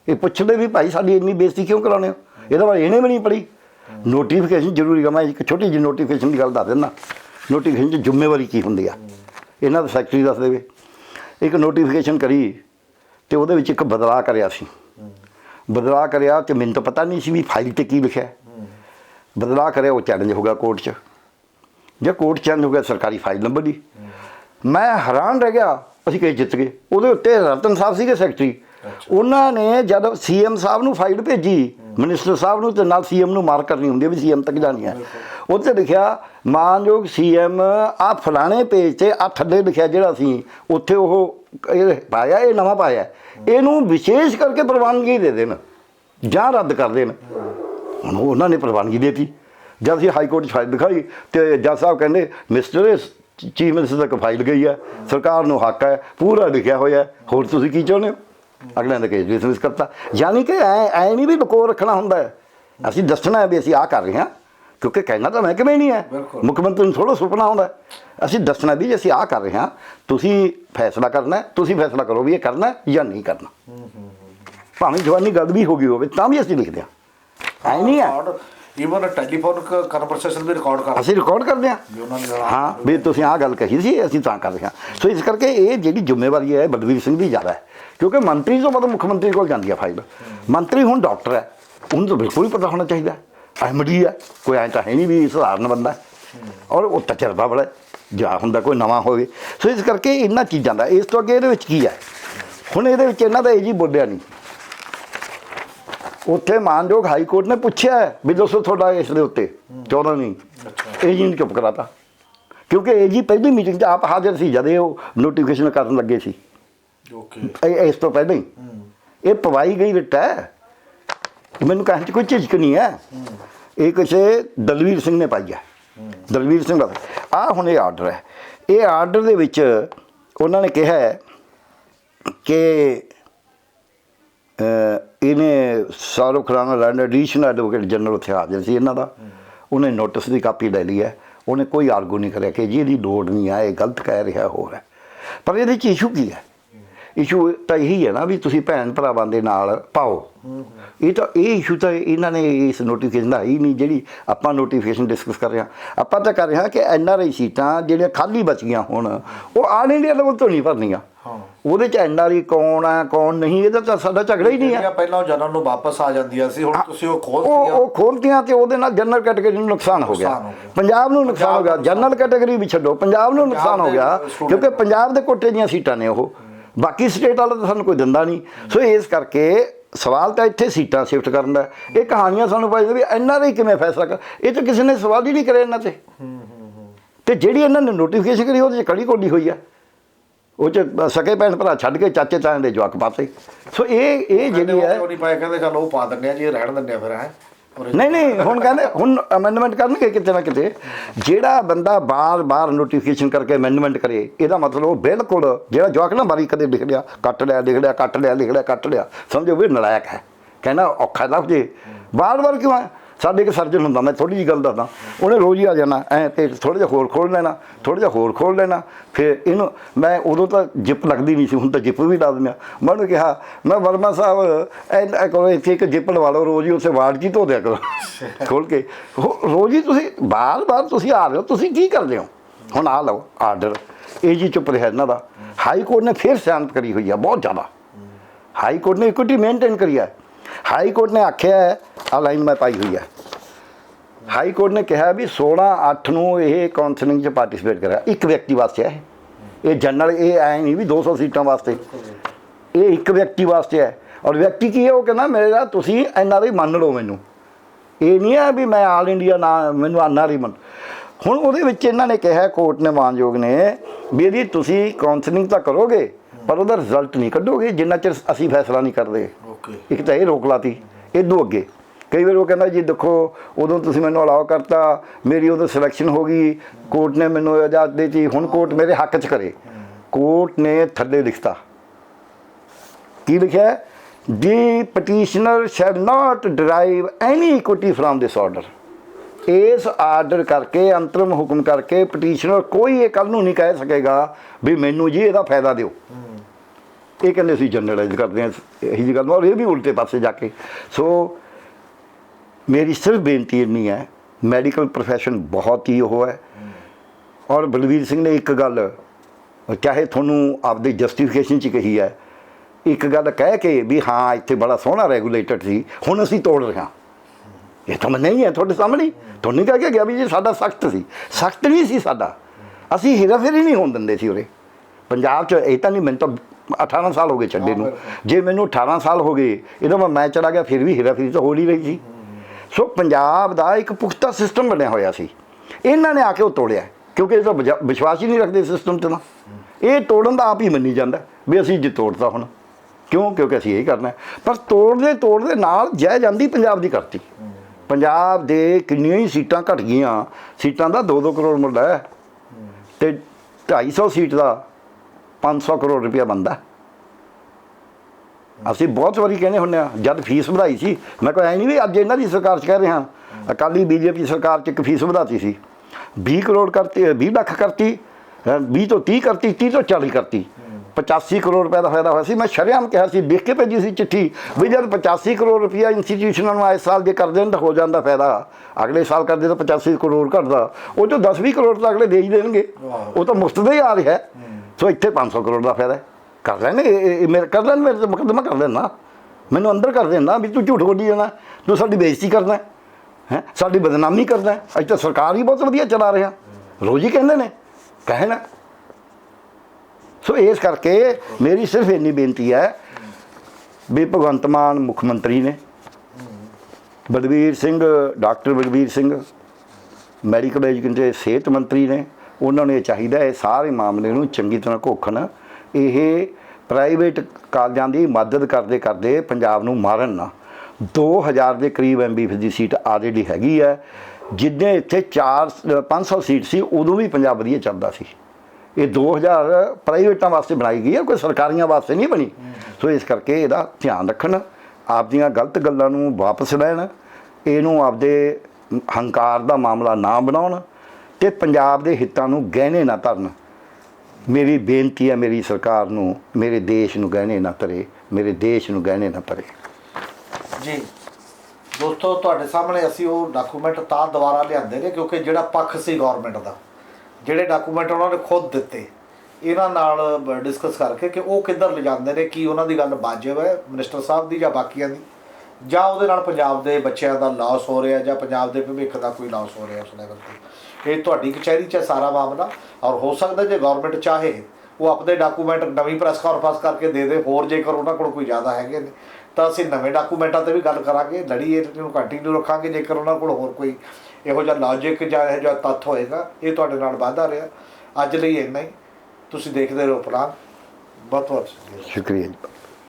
ਇਹ ਪੁੱਛਦੇ ਵੀ ਭਾਈ ਸਾਡੀ ਇੰਨੀ ਬੇਇੱਜ਼ਤੀ ਕਿਉਂ ਕਰਾਉਂਦੇ ਹੋ? ਇਹਦਾ ਬਾਰੇ ਇਹਨੇ ਵੀ ਨਹੀਂ ਪੜੀ ਨੋਟੀਫਿਕੇਸ਼ਨ ਜ਼ਰੂਰੀ ਹੈ ਮੈਂ ਇੱਕ ਛੋਟੀ ਜਿਹੀ ਨੋਟੀਫਿਕੇਸ਼ਨ ਦੀ ਗੱਲ ਦੱਸ ਦਿੰਦਾ। ਨੋਟੀਫਿਕੇਸ਼ਨ 'ਚ ਜ਼ਿੰਮੇਵਾਰੀ ਕੀ ਹੁੰਦੀ ਆ? ਇਹਨਾਂ ਦਾ ਸੈਕਟਰੀ ਦੱਸ ਦੇਵੇ। ਇੱਕ ਨੋਟੀਫਿਕੇਸ਼ਨ ਕਰੀ ਤੇ ਉਹਦੇ ਵਿੱਚ ਇੱਕ ਬਦਲਾਅ ਕਰਿਆ ਸੀ। ਬਦਲਾਅ ਕਰਿਆ ਤੇ ਮੈਨੂੰ ਤਾਂ ਪਤਾ ਨਹੀਂ ਸੀ ਵੀ ਫਾਈਲ ਤੇ ਕੀ ਲਿਖਿਆ। ਬਦਲਾਅ ਕਰਿਆ ਉਹ ਚੈਲੰਜ ਹੋ ਗਿਆ ਕੋਰਟ 'ਚ। ਜੇ ਕੋਰਟ ਚੈਲੰਜ ਹੋ ਗਿਆ ਸਰਕਾਰੀ ਫਾਈਲ ਨੰਬਰ ਦੀ। ਮੈਂ ਹੈਰਾਨ ਰਹਿ ਗਿਆ ਅਸੀਂ ਕਹੇ ਜਿੱਤ ਗਏ। ਉਹਦੇ ਉੱਤੇ ਰਤਨ ਸਾਹਿਬ ਸੀਗੇ ਸੈਕਟਰੀ ਉਹਨਾਂ ਨੇ ਜਦ ਸੀਐਮ ਸਾਹਿਬ ਨੂੰ ਫਾਈਲ ਭੇਜੀ ਮਿਨਿਸਟਰ ਸਾਹਿਬ ਨੂੰ ਤੇ ਨਾਲ ਸੀਐਮ ਨੂੰ ਮਾਰਕ ਕਰਨੀ ਹੁੰਦੀ ਹੈ ਵੀ ਸੀਐਮ ਤੱਕ ਜਾਣੀ ਹੈ। ਉੱਤੇ ਲਿਖਿਆ ਮਾਨਯੋਗ ਸੀਐਮ ਆ ਫਲਾਣੇ ਪੇਜ ਤੇ ਆ ਥੱਲੇ ਲਿਖਿਆ ਜਿਹੜਾ ਸੀ ਉੱਥੇ ਉਹ ਇਹ ਪਾਇਆ ਇਹ ਨਵਾਂ ਪਾਇਆ। ਇਹਨੂੰ ਵਿਸ਼ੇਸ਼ ਕਰਕੇ ਪ੍ਰਵਾਨਗੀ ਦੇ ਦੇਣ ਜਾਂ ਰੱਦ ਕਰ ਦੇਣ। ਹੁਣ ਉਹਨਾਂ ਨੇ ਪ੍ਰਵਾਨਗੀ ਦੇਤੀ। ਜਦ ਅਸੀਂ ਹਾਈ ਕੋਰਟ 'ਚ ਫਾਈਲ ਦਿਖਾਈ ਤੇ ਜੱਜ ਸਾਹਿਬ ਕਹਿੰਦੇ ਮਿਸਟਰ ਚੀਫ ਮਿਨਿਸਟਰ ਤੱਕ ਫਾਈਲ ਗਈ ਹੈ ਸਰਕਾਰ ਨੂੰ ਹੱਕ ਹੈ ਪੂਰਾ ਲਿਖਿਆ ਹੋਇਆ। ਹੋਰ ਤੁਸੀਂ ਕੀ ਚਾਹੁੰਦੇ ਹੋ? ਅਗਲਿਆਂ ਦਾ ਕੇਸ ਡਿਸਮਿਸ ਕਰਤਾ। ਯਾਨੀ ਕਿ ਐ ਐ ਨਹੀਂ ਵੀ ਲੁਕੋ ਰੱਖਣਾ ਹੁੰਦਾ ਅਸੀਂ ਦੱਸਣਾ ਹੈ ਵੀ ਅਸੀਂ ਆਹ ਕਰ ਰਹੇ ਹਾਂ ਕਿਉਂਕਿ ਕਹਿਣਾ ਤਾਂ ਮੈਂ ਕਿਵੇਂ ਨਹੀਂ ਹੈ। ਮੁੱਖ ਮੰਤਰੀ ਨੂੰ ਥੋੜਾ ਸੁਪਨਾ ਹੁੰਦਾ। ਅਸੀਂ ਦੱਸਣਾ ਵੀ ਜੇ ਅਸੀਂ ਆਹ ਕਰ ਰਹੇ ਹਾਂ ਤੁਸੀਂ ਫੈਸਲਾ ਕਰਨਾ ਤੁਸੀਂ ਫੈਸਲਾ ਕਰੋ ਵੀ ਇਹ ਕਰਨਾ ਹੈ ਜਾਂ ਨਹੀਂ ਕਰਨਾ। ਭਾਵੇਂ ਜਵਾਨੀ ਗੱਲ ਵੀ ਹੋ ਗਈ ਹੋਵੇ ਤਾਂ ਵੀ ਅਸੀਂ ਲਿਖਦੇ ਹਾਂ। ਐ ਨਹੀਂ ਹੈ। ਇਵਨ ਟੈਲੀਫੋਨ ਕਨਵਰਸੇਸ਼ਨ ਵੀ ਰਿਕਾਰਡ ਕਰ ਅਸੀਂ ਰਿਕਾਰਡ ਕਰਦੇ ਹਾਂ। ਹਾਂ ਵੀ ਤੁਸੀਂ ਆਹ ਗੱਲ ਕਹੀ ਸੀ ਅਸੀਂ ਤਾਂ ਕਰ ਰਹੇ ਹਾਂ। ਸੋ ਇਸ ਕਰਕੇ ਇਹ ਜਿਹੜੀ ਜ਼ਿੰਮੇਵਾਰੀ ਹੈ ਬਲਵੀਰ ਸਿੰਘ ਦੀ ਜ਼ਿਆਦਾ ਹੈ। ਕਿਉਂਕਿ ਮੰਤਰੀ ਤੋਂ ਬਾਅਦ ਮੁੱਖ ਮੰਤਰੀ ਕੋਲ ਜਾਂਦੀ ਹੈ ਫਾਈਲ ਮੰਤਰੀ ਹੁਣ ਡਾਕਟਰ ਹੈ। ਉਹਨੂੰ ਤਾਂ ਬਿਲਕੁਲ ਹੀ ਪਤਾ ਹੋਣਾ ਚਾਹੀਦਾ ਐਮਡੀ ਹੈ ਕੋਈ ਐਂ ਤਾਂ ਹੈ ਨਹੀਂ ਵੀ ਸਧਾਰਨ ਬੰਦਾ। ਔਰ ਉਹ ਤਜਰਬਾ ਬੜਾ। ਜਾਂ ਹੁੰਦਾ ਕੋਈ ਨਵਾਂ ਹੋਵੇ। ਸੋ ਇਸ ਕਰਕੇ ਇਹਨਾਂ ਚੀਜ਼ਾਂ ਦਾ ਇਸ ਤੋਂ ਅੱਗੇ ਇਹਦੇ ਵਿੱਚ ਕੀ ਹੈ? ਹੁਣ ਇਹਦੇ ਵਿੱਚ ਇਹਨਾਂ ਦਾ ਇਹ ਜੀ ਬੋਲਿਆ ਨਹੀਂ। ਉੱਥੇ ਮਾਨਯੋਗ ਹਾਈ ਕੋਰਟ ਨੇ ਪੁੱਛਿਆ ਵੀ ਦੱਸੋ ਤੁਹਾਡਾ ਇਸ ਦੇ ਉੱਤੇ 14 ਨਹੀਂ ਇਹ ਜੀ ਨੂੰ ਚੁੱਪ ਕਰਾਤਾ। ਕਿਉਂਕਿ ਇਹ ਜੀ ਪਹਿਲੀ ਮੀਟਿੰਗ 'ਚ ਆਪ ਹਾਜ਼ਰ ਸੀ ਜਦ ਇਹ ਉਹ ਨੋਟੀਫਿਕੇਸ਼ਨ ਕਰਨ ਲੱਗੇ ਸੀ। ਓਕੇ ਇਹ ਇਸ ਤੋਂ ਪਹਿਲਾਂ ਹੀ। ਇਹ ਪਵਾਈ ਗਈ ਰਿਟ ਮੈਨੂੰ ਕਹਿਣ 'ਚ ਕੋਈ ਝਿਜਕ ਨਹੀਂ ਹੈ। ਇਹ ਕਿਸੇ ਦਲਵੀਰ ਸਿੰਘ ਨੇ ਪਾਈ ਹੈ। ਦਲਵੀਰ ਸਿੰਘ ਦਾ ਆ ਹੁਣ ਇਹ ਆਰਡਰ ਹੈ। ਇਹ ਆਰਡਰ ਦੇ ਵਿੱਚ ਉਹਨਾਂ ਨੇ ਕਿਹਾ ਕਿ ਇਹਨੇ ਸਾਰੋ ਖਰਾਨਾ ਲੈਂਡ ਐਡੀਸ਼ਨਲ ਐਡਵੋਕੇਟ ਜਨਰਲ ਉੱਥੇ ਹਾਜ਼ਰ ਸੀ ਇਹਨਾਂ ਦਾ। ਉਹਨੇ ਨੋਟਿਸ ਦੀ ਕਾਪੀ ਲੈ ਲਈ ਹੈ। ਉਹਨੇ ਕੋਈ ਆਰਗੂ ਨਹੀਂ ਕਰਿਆ ਕਿ ਜੀ ਇਹਦੀ ਲੋੜ ਨਹੀਂ ਆ ਇਹ ਗਲਤ ਕਹਿ ਰਿਹਾ ਹੋਰ ਹੈ। ਪਰ ਇਹਦੇ ਚ ਇਸ਼ੂ ਕੀ ਹੈ? ਇਸ਼ੂ ਤਾਂ ਇਹੀ ਹੈ ਨਾ ਵੀ ਤੁਸੀਂ ਭੈਣ ਭਰਾਵਾਂ ਦੇ ਨਾਲ ਪਾਓ। ਇਹ ਤਾਂ ਇਹ ਇਸ਼ੂ ਤਾਂ ਇਹਨਾਂ ਨੇ ਇਸ ਨੋਟੀਫਿਕੇਸ਼ਨ ਦਾ ਹੀ ਨਹੀਂ, ਜਿਹੜੀ ਆਪਾਂ ਨੋਟੀਫਿਕੇਸ਼ਨ ਡਿਸਕਸ ਕਰ ਰਹੇ ਹਾਂ। ਆਪਾਂ ਤਾਂ ਕਰ ਰਹੇ ਹਾਂ ਕਿ ਐਨ ਆਰ ਆਈ ਸੀਟਾਂ ਜਿਹੜੀਆਂ ਖਾਲੀ ਬਚ ਗਈਆਂ ਹੁਣ, ਉਹ ਆਲ ਇੰਡੀਆ ਲੈਵਲ ਤੋਂ ਨਹੀਂ ਭਰਨੀਆਂ। ਹਾਂ। ਉਹਦੇ ਚ ਐਨ ਆਰ ਆਈ ਕੌਣ ਹੈ ਕੌਣ ਨਹੀਂ ਇਹਦਾ ਤਾਂ ਸਾਡਾ ਝਗੜਾ ਹੀ ਨਹੀਂ ਜਿਹੜੀਆਂ ਪਹਿਲਾਂ ਉਹ ਜਨਰਲ ਨੂੰ ਵਾਪਸ ਆ ਜਾਂਦੀਆਂ ਸੀ ਹੁਣ ਤੁਸੀਂ ਉਹ ਖੋਲ ਉਹ ਖੋਲਤੀਆਂ ਤੇ ਉਹਦੇ ਨਾਲ ਜਨਰਲ ਕੈਟਾਗਰੀ ਨੂੰ ਨੁਕਸਾਨ ਹੋ ਗਿਆ। ਪੰਜਾਬ ਨੂੰ ਨੁਕਸਾਨ ਹੋ ਗਿਆ। ਜਨਰਲ ਕੈਟਾਗਰੀ ਵੀ ਛੱਡੋ ਪੰਜਾਬ ਨੂੰ ਨੁਕਸਾਨ ਹੋ ਗਿਆ। ਕਿਉਂਕਿ ਪੰਜਾਬ ਦੇ ਕੋਟੇ ਦੀਆਂ ਸੀਟਾਂ ਨੇ ਉਹ। ਬਾਕੀ ਸਟੇਟ ਵਾਲਾ ਤਾਂ ਸਾਨੂੰ ਕੋਈ ਦਿੰਦਾ ਨਹੀਂ। ਸੋ ਇਸ ਕਰਕੇ ਸਵਾਲ ਤਾਂ ਇੱਥੇ ਸੀਟਾਂ ਸ਼ਿਫਟ ਕਰਨ ਦਾ। ਇਹ ਕਹਾਣੀਆਂ ਸਾਨੂੰ ਪਾਈ ਵੀ ਇਹਨਾਂ ਦੇ ਕਿਵੇਂ ਫੈਸਲਾ ਕਰ ਇਹ ਤਾਂ ਕਿਸੇ ਨੇ ਸਵਾਲ ਹੀ ਨਹੀਂ ਕਰਿਆ ਇਹਨਾਂ ਤੇ। ਤੇ ਜਿਹੜੀ ਇਹਨਾਂ ਨੇ ਨੋਟੀਫਿਕੇਸ਼ਨ ਕਰੀ ਉਹਦੇ ਚ ਕੜੀ ਕੋਡੀ ਹੋਈ ਆ। ਉਹ ਚ ਸਕੇ ਭੈਣ ਭਰਾ ਛੱਡ ਕੇ ਚਾਚੇ ਤਾਇਆਂ ਦੇ ਜਵਾਕ ਪਾਤੇ। ਸੋ ਇਹ ਇਹ ਜਿਹੜੀ ਹੈ ਉਹ ਨਹੀਂ ਪਾਇਆ ਕਹਿੰਦੇ ਚਲ ਉਹ ਪਾ ਦਿੰਦੇ ਆ ਜੀ ਇਹ ਰਹਿਣ ਦਿੰਦੇ ਆ ਫਿਰ ਹੈ। ਨਹੀਂ ਨਹੀਂ ਹੁਣ ਕਹਿੰਦੇ ਹੁਣ ਅਮੈਂਡਮੈਂਟ ਕਰਨਗੇ ਕਿਤੇ ਨਾ ਕਿਤੇ। ਜਿਹੜਾ ਬੰਦਾ ਬਾਰ-ਬਾਰ ਨੋਟੀਫਿਕੇਸ਼ਨ ਕਰਕੇ ਅਮੈਂਡਮੈਂਟ ਕਰੇ ਇਹਦਾ ਮਤਲਬ ਉਹ ਬਿਲਕੁਲ ਜਿਹੜਾ ਜਵਾਕ ਨਾ ਬਾਰੀ ਕਦੇ ਲਿਖ ਲਿਆ ਕੱਟ ਲਿਆ ਲਿਖ ਲਿਆ ਕੱਟ ਲਿਆ ਲਿਖ ਲਿਆ ਕੱਟ ਲਿਆ ਸਮਝੋ ਵੀ ਨਲਾਇਕ ਹੈ। ਕਹਿੰਦਾ ਔਖਾ ਲਫ਼ਜ਼ ਜੇ। ਬਾਰ-ਬਾਰ ਕਿਉਂ ਹੈ? ਸਾਡੇ ਇੱਕ ਸਰਜਨ ਹੁੰਦਾ ਮੈਂ ਥੋੜੀ ਜਿਹੀ ਗੱਲ ਦੱਸਦਾ। ਉਹਨੇ ਰੋਜ਼ ਹੀ ਆ ਜਾਣਾ ਐ ਤੇ ਥੋੜਾ ਜਿਹਾ ਹੋਰ ਖੋਲ ਲੈਣਾ ਥੋੜਾ ਜਿਹਾ ਹੋਰ ਖੋਲ ਲੈਣਾ ਫਿਰ ਇਹਨੂੰ ਮੈਂ ਉਦੋਂ ਤਾਂ ਜਿਪ ਲੱਗਦੀ ਨਹੀਂ ਸੀ ਹੁਣ ਤਾਂ ਜਿਪ ਵੀ ਲਾ ਦਿੰਦੇ ਮੈਂ ਉਹਨੂੰ ਕਿਹਾ ਮੈਂ ਵਰਮਾ ਸਾਹਿਬ ਐ ਕਰੋ ਇੱਥੇ ਇੱਕ ਜਿਪ ਲਵਾ ਲਓ ਰੋਜ਼ ਹੀ ਉਸੇ ਵਾਰਡ ਜੀ ਧੋ ਦਿਆ ਕਰੋ। ਖੋਲ ਕੇ। ਰੋਜ਼ ਹੀ ਤੁਸੀਂ ਬਾਰ-ਬਾਰ ਤੁਸੀਂ ਆ ਰਹੇ ਹੋ ਤੁਸੀਂ ਕੀ ਕਰਦੇ ਹੋ? ਹੁਣ ਆ ਲਓ ਆਰਡਰ। ਇਹ ਜੀ ਚੁੱਪ ਰਿਹਾ ਇਹਨਾਂ ਦਾ। ਹਾਈ ਕੋਰਟ ਨੇ ਫਿਰ ਸਿਆਣਪ ਕਰੀ ਹੋਈ ਆ ਬਹੁਤ ਜ਼ਿਆਦਾ। ਹਾਈ ਕੋਰਟ ਨੇ ਇਕੁਇਟੀ ਮੇਨਟੇਨ ਕਰੀ ਹੈ ਹਾਈ ਕੋਰਟ ਨੇ ਆਖਿਆ ਹੈ ਆ ਲਾਈਨ ਮੈਂ ਪਾਈ ਹੋਈ ਹੈ ਹਾਈ ਕੋਰਟ ਨੇ ਕਿਹਾ ਵੀ 16 8 ਨੂੰ ਇਹ ਕਾਉਂਸਲਿੰਗ 'ਚ ਪਾਰਟਿਸਿਪੇਟ ਕਰਿਆ। ਇੱਕ ਵਿਅਕਤੀ ਵਾਸਤੇ ਹੈ। ਇਹ ਜਨਰਲ ਇਹ ਐ ਨਹੀਂ ਵੀ 200 ਸੀਟਾਂ ਵਾਸਤੇ। ਇਹ ਇੱਕ ਵਿਅਕਤੀ ਵਾਸਤੇ ਹੈ। ਔਰ ਵਿਅਕਤੀ ਕੀ ਹੈ? ਉਹ ਕਹਿੰਦਾ ਮੇਰਾ ਤੁਸੀਂ ਐਨ ਆਰ ਆਈ ਮੰਨ ਲਓ ਮੈਨੂੰ। ਇਹ ਨਹੀਂ ਹੈ ਵੀ ਮੈਂ ਆਲ ਇੰਡੀਆ ਨਾ ਮੈਨੂੰ ਐਨ ਆਰ ਆਈ ਮੰਨ ਹੁਣ ਉਹਦੇ ਵਿੱਚ ਇਹਨਾਂ ਨੇ ਕਿਹਾ ਕੋਰਟ ਨੇ ਮਾਨਯੋਗ ਨੇ ਵੀ ਇਹਦੀ ਤੁਸੀਂ ਕਾਉਂਸਲਿੰਗ ਤਾਂ ਕਰੋਗੇ ਪਰ ਉਹਦਾ ਰਿਜ਼ਲਟ ਨਹੀਂ ਕੱਢੋਗੇ ਜਿੰਨਾ ਚਿਰ ਅਸੀਂ ਫੈਸਲਾ ਨਹੀਂ ਕਰਦੇ। ਓਕੇ। ਇੱਕ ਤਾਂ ਇਹ ਰੋਕ ਲਾਤੀ ਇਦੋਂ ਅੱਗੇ। ਕਈ ਵਾਰ ਉਹ ਕਹਿੰਦਾ ਜੀ ਦੇਖੋ, ਉਦੋਂ ਤੁਸੀਂ ਮੈਨੂੰ ਅਲਾਉ ਕਰਤਾ, ਮੇਰੀ ਉਦੋਂ ਸਿਲੈਕਸ਼ਨ ਹੋ ਗਈ ਕੋਰਟ ਨੇ ਮੈਨੂੰ ਇਜਾਜ਼ਤ ਦਿੱਤੀ, ਹੁਣ ਕੋਰਟ ਮੇਰੇ ਹੱਕ 'ਚ ਕਰੇ। ਕੋਰਟ ਨੇ ਥੱਲੇ ਲਿਖਤਾ। ਕੀ ਲਿਖਿਆ? The petitioner shall not derive any equity from this order ਇਸ ਆਰਡਰ ਕਰਕੇ, ਅੰਤਰਮ ਹੁਕਮ ਕਰਕੇ ਪਟੀਸ਼ਨਰ ਕੋਈ ਇਹ ਕੱਲ ਨੂੰ ਨਹੀਂ ਕਹਿ ਸਕੇਗਾ ਵੀ ਮੈਨੂੰ ਜੀ ਇਹਦਾ ਫਾਇਦਾ ਦਿਓ। ਇਹ ਕਹਿੰਦੇ ਅਸੀਂ ਜਨਰਲਾਈਜ਼ ਕਰਦੇ ਹਾਂ, ਇਹੀ ਜੀ ਗੱਲ ਔਰ ਇਹ ਵੀ ਉਲਟੇ ਪਾਸੇ ਜਾ ਕੇ। ਸੋ ਮੇਰੀ ਸਿਰਫ ਬੇਨਤੀ ਇੰਨੀ ਹੈ ਮੈਡੀਕਲ profession ਬਹੁਤ ਹੀ ਉਹ ਹੈ। ਔਰ ਬਲਵੀਰ ਸਿੰਘ ਨੇ ਇੱਕ ਗੱਲ ਚਾਹੇ ਤੁਹਾਨੂੰ ਆਪਦੇ ਜਸਟੀਫਿਕੇਸ਼ਨ ਚ ਕਹੀ ਹੈ ਇੱਕ ਗੱਲ ਕਹਿ ਕੇ ਵੀ ਹਾਂ ਇੱਥੇ ਬੜਾ ਸੋਹਣਾ ਰੈਗੂਲੇਟਡ ਸੀ ਹੁਣ ਅਸੀਂ ਤੋੜ ਰਹੇ ਹਾਂ। ਇਹ ਤਾਂ ਨਹੀਂ ਹੈ ਤੁਹਾਡੇ ਸਾਹਮਣੇ। ਤੁਹਾਨੂੰ ਕਹਿ ਕੇ ਗਿਆ ਵੀ ਜੀ ਸਾਡਾ ਸਖਤ ਸੀ। ਸਖਤ ਨਹੀਂ ਸੀ ਸਾਡਾ। ਅਸੀਂ ਹੀਰਾਫੇਰੀ ਨਹੀਂ ਹੋਣ ਦਿੰਦੇ ਸੀ ਉਰੇ। ਪੰਜਾਬ 'ਚ ਇਹ ਤਾਂ ਨਹੀਂ ਮੈਨੂੰ ਤਾਂ 18 ਸਾਲ ਹੋ ਗਏ ਛੱਡੇ ਨੂੰ। ਜੇ ਮੈਨੂੰ 18 ਸਾਲ ਹੋ ਗਏ ਇਹਦਾ ਮੈਂ ਮੈਂ ਚਲਾ ਗਿਆ ਫਿਰ ਵੀ ਹੀਰਾਫੇਰੀ ਤਾਂ ਹੋ ਨਹੀਂ ਰਹੀ ਸੀ। ਸੋ ਪੰਜਾਬ ਦਾ ਇੱਕ ਪੁਖਤਾ ਸਿਸਟਮ ਬਣਿਆ ਹੋਇਆ ਸੀ। ਇਹਨਾਂ ਨੇ ਆ ਕੇ ਉਹ ਤੋੜਿਆ, ਕਿਉਂਕਿ ਇਹ ਤਾਂ ਵਿਸ਼ਵਾਸ ਹੀ ਨਹੀਂ ਰੱਖਦੇ ਸਿਸਟਮ ਤੇ ਨਾ। ਇਹ ਤੋੜਨ ਦਾ ਆਪ ਹੀ ਮੰਨੀ ਜਾਂਦਾ ਵੀ ਅਸੀਂ ਜੇ ਤੋੜਤਾ ਹੁਣ। ਕਿਉਂ? ਕਿਉਂਕਿ ਅਸੀਂ ਇਹ ਕਰਨਾ ਪਰ ਤੋੜਦੇ ਤੋੜਦੇ ਨਾਲ ਜੈ ਜਾਂਦੀ ਪੰਜਾਬ ਦੀ ਕਰਤੀ ਪੰਜਾਬ ਦੇ ਕਿੰਨੀਆਂ ਹੀ ਸੀਟਾਂ ਘਟ ਗਈਆਂ, ਸੀਟਾਂ ਦਾ 2-2 ਕਰੋੜ ਮੁੱਲ ਹੈ। ਤੇ 250 ਸੀਟ ਦਾ 500 ਕਰੋੜ ਰੁਪਇਆ ਬੰਦਾ ਅਸੀਂ ਬਹੁਤ ਵਾਰੀ ਕਹਿੰਦੇ ਹੁੰਨੇ ਆ ਜਦ ਫੀਸ ਵਧਾਈ ਸੀ ਮੈਂ ਕੋਈ ਐ ਨਹੀਂ ਵੀ ਅੱਜ ਇਹਨਾਂ ਦੀ ਸਰਕਾਰ 'ਚ ਕਹਿ ਰਿਹਾ। ਅਕਾਲੀ ਬੀਜੇਪੀ ਸਰਕਾਰ 'ਚ ਇੱਕ ਫੀਸ ਵਧਾਤੀ ਸੀ। 20 ਕਰੋੜ ਕਰਤੀ 20 ਲੱਖ ਕਰਤੀ ਅ, 20 ਤੋਂ 30 ਕਰਤੀ 30 ਤੋਂ 40 ਕਰਤੀ। 85 ਕਰੋੜ ਰੁਪਏ ਦਾ ਫਾਇਦਾ ਹੋਇਆ ਸੀ। ਮੈਂ ਸ਼ਰੇਆਮ ਕਿਹਾ ਸੀ ਲਿਖ ਕੇ ਭੇਜੀ ਸੀ ਚਿੱਠੀ ਵੀ ਜਦ 85 ਕਰੋੜ ਰੁਪਇਆ ਇੰਸਟੀਟਿਊਸ਼ਨਾਂ ਨੂੰ ਇਸ ਸਾਲ ਜੇ ਕਰ ਦੇਣ ਤਾਂ ਹੋ ਜਾਂਦਾ ਫਾਇਦਾ। ਅਗਲੇ ਸਾਲ ਕਰਦੇ ਤਾਂ 85 ਕਰੋੜ ਘਟਦਾ। ਉਹ ਚੋਂ 10-20 ਕਰੋੜ ਤਾਂ ਅਗਲੇ ਦੇ ਹੀ ਦੇਣਗੇ। ਉਹ ਤਾਂ ਮੁਫਤ ਦਾ ਹੀ ਆ ਰਿਹਾ। ਸੋ ਇੱਥੇ 500 ਕਰੋੜ ਦਾ ਫਾਇਦਾ ਹੈ। ਕਰ ਲੈਣ ਇਹ- ਮੇਰੇ ਕਰ ਲੈਣ, ਮੇਰੇ ਤੇ ਮੁਕੱਦਮਾ ਕਰ ਲੈਣਾ। ਮੈਨੂੰ ਅੰਦਰ ਕਰ ਦੇਣਾ ਵੀ ਤੂੰ ਝੂਠ ਬੋਲੀ ਜਾਣਾ, ਤੂੰ ਸਾਡੀ ਬੇਇੱਜ਼ਤੀ ਕਰਦਾ ਹੈ? ਸਾਡੀ ਬਦਨਾਮੀ ਕਰਦਾ ਅੱਜ ਤਾਂ ਸਰਕਾਰ ਹੀ ਬਹੁਤ ਵਧੀਆ ਚਲਾ ਰਿਹਾ। ਰੋਜ਼ ਹੀ ਕਹਿੰਦੇ ਨੇ, ਕਹਿਣਾ। ਸੋ ਇਸ ਕਰਕੇ ਮੇਰੀ ਸਿਰਫ ਇੰਨੀ ਬੇਨਤੀ ਹੈ ਵੀ ਭਗਵੰਤ ਮਾਨ ਮੁੱਖ ਮੰਤਰੀ ਨੇ। Balbir Singh, doctor Balbir Singh, medical education ਦੇ ਸਿਹਤ ਮੰਤਰੀ ਨੇ। ਉਹਨਾਂ ਨੂੰ ਇਹ ਚਾਹੀਦਾ ਹੈ ਸਾਰੇ ਮਾਮਲੇ ਨੂੰ ਚੰਗੀ ਤਰ੍ਹਾਂ ਘੋਖਣ। ਇਹ ਪ੍ਰਾਈਵੇਟ ਕਾਲਜਾਂ ਦੀ ਮਦਦ ਕਰਦੇ ਕਰਦੇ ਪੰਜਾਬ ਨੂੰ ਮਾਰਨ ਨਾ। 2000 ਦੇ ਕਰੀਬ ਐਮਬੀਐਸ ਦੀ ਸੀਟ ਆਲਰੇਡੀ ਹੈਗੀ ਹੈ। ਜਿੱਦੇ ਇੱਥੇ 4 500 ਸੀਟ ਸੀ, ਉਦੋਂ ਵੀ ਪੰਜਾਬ ਵਧੀਆ ਚੱਲਦਾ ਸੀ। ਇਹ 2000 ਪ੍ਰਾਈਵੇਟਾਂ ਵਾਸਤੇ ਬਣਾਈ ਗਈ ਹੈ, ਕੋਈ ਸਰਕਾਰੀਆਂ ਵਾਸਤੇ ਨਹੀਂ ਬਣੀ। ਸੋ ਇਸ ਕਰਕੇ ਇਹਦਾ ਧਿਆਨ ਰੱਖਣ ਆਪਦੀਆਂ ਗਲਤ ਗੱਲਾਂ ਨੂੰ ਵਾਪਸ ਲੈਣ, ਇਹਨੂੰ ਆਪਦੇ ਹੰਕਾਰ ਦਾ ਮਾਮਲਾ ਨਾ ਬਣਾਉਣ ਤੇ ਪੰਜਾਬ ਦੇ ਹਿੱਤਾਂ ਨੂੰ ਗਹਿਣੇ ਨਾ ਧਰਨ। ਮੇਰੀ ਬੇਨਤੀ ਹੈ, ਮੇਰੀ ਸਰਕਾਰ ਨੂੰ, ਮੇਰੇ ਦੇਸ਼ ਨੂੰ ਗਹਿਣੇ ਨਾ ਧਰੇ ਮੇਰੇ ਦੇਸ਼ ਨੂੰ ਗਹਿਣੇ ਨਾ ਭਰੇ। ਜੀ। ਦੋਸਤੋ, ਤੁਹਾਡੇ ਸਾਹਮਣੇ ਅਸੀਂ ਉਹ ਡਾਕੂਮੈਂਟ ਤਾਂ ਦੁਬਾਰਾ ਲਿਆਂਦੇ ਨੇ, ਕਿਉਂਕਿ ਜਿਹੜਾ ਪੱਖ ਸੀ ਗਵਰਨਮੈਂਟ ਦਾ, ਜਿਹੜੇ ਡਾਕੂਮੈਂਟ ਉਹਨਾਂ ਨੇ ਖੁਦ ਦਿੱਤੇ, ਇਹਨਾਂ ਨਾਲ ਡਿਸਕਸ ਕਰਕੇ ਕਿ ਉਹ ਕਿੱਧਰ ਲਿਜਾਂਦੇ ਨੇ, ਕੀ ਉਹਨਾਂ ਦੀ ਗੱਲ ਵਾਜਬ ਹੈ ਮਿਨਿਸਟਰ ਸਾਹਿਬ ਦੀ ਜਾਂ ਬਾਕੀਆਂ ਦੀ? ਜਾਂ ਉਹਦੇ ਨਾਲ ਪੰਜਾਬ ਦੇ ਬੱਚਿਆਂ ਦਾ ਲਾਸ ਹੋ ਰਿਹਾ, ਜਾਂ ਪੰਜਾਬ ਦੇ ਭਵਿੱਖ ਦਾ ਕੋਈ ਲਾਸ ਹੋ ਰਿਹਾ ਉਸ ਲੈਵਲ ਤੇ? ਇਹ ਤੁਹਾਡੀ ਕਚਹਿਰੀ 'ਚ ਹੈ ਸਾਰਾ ਮਾਮਲਾ। ਔਰ ਹੋ ਸਕਦਾ ਜੇ ਗਵਰਨਮੈਂਟ ਚਾਹੇ, ਉਹ ਆਪਣੇ ਡਾਕੂਮੈਂਟ ਨਵੀਂ ਪ੍ਰੈਸ ਕਾਨਫਰੰਸ ਕਰਕੇ ਦੇ ਦੇ, ਹੋਰ ਜੇਕਰ ਉਹਨਾਂ ਕੋਲ ਕੋਈ ਜ਼ਿਆਦਾ ਹੈਗੇ ਨੇ, ਤਾਂ ਅਸੀਂ ਨਵੇਂ ਡਾਕੂਮੈਂਟਾਂ ਤੇ ਵੀ ਗੱਲ ਕਰਾਂਗੇ, ਲੜੀ ਇਹਨੂੰ ਕੰਟੀਨਿਊ ਰੱਖਾਂਗੇ, ਜੇਕਰ ਉਹਨਾਂ ਕੋਲ ਹੋਰ ਕੋਈ ਇਹੋ ਜਿਹਾ ਲੌਜੀਕ ਜਾਂ ਇਹੋ ਜਿਹਾ ਤੱਥ ਹੋਏਗਾ, ਇਹ ਤੁਹਾਡੇ ਨਾਲ ਵਾਧਾ ਰਿਹਾ। ਅੱਜ ਲਈ ਇੰਨਾ ਹੀ। ਤੁਸੀਂ ਦੇਖਦੇ ਰਹੋ ਪਲਾਨ ਬਹੁਤ ਬਹੁਤ ਸ਼ੁਕਰੀਆ। ਸ਼ੁਕਰੀਆ ਜੀ।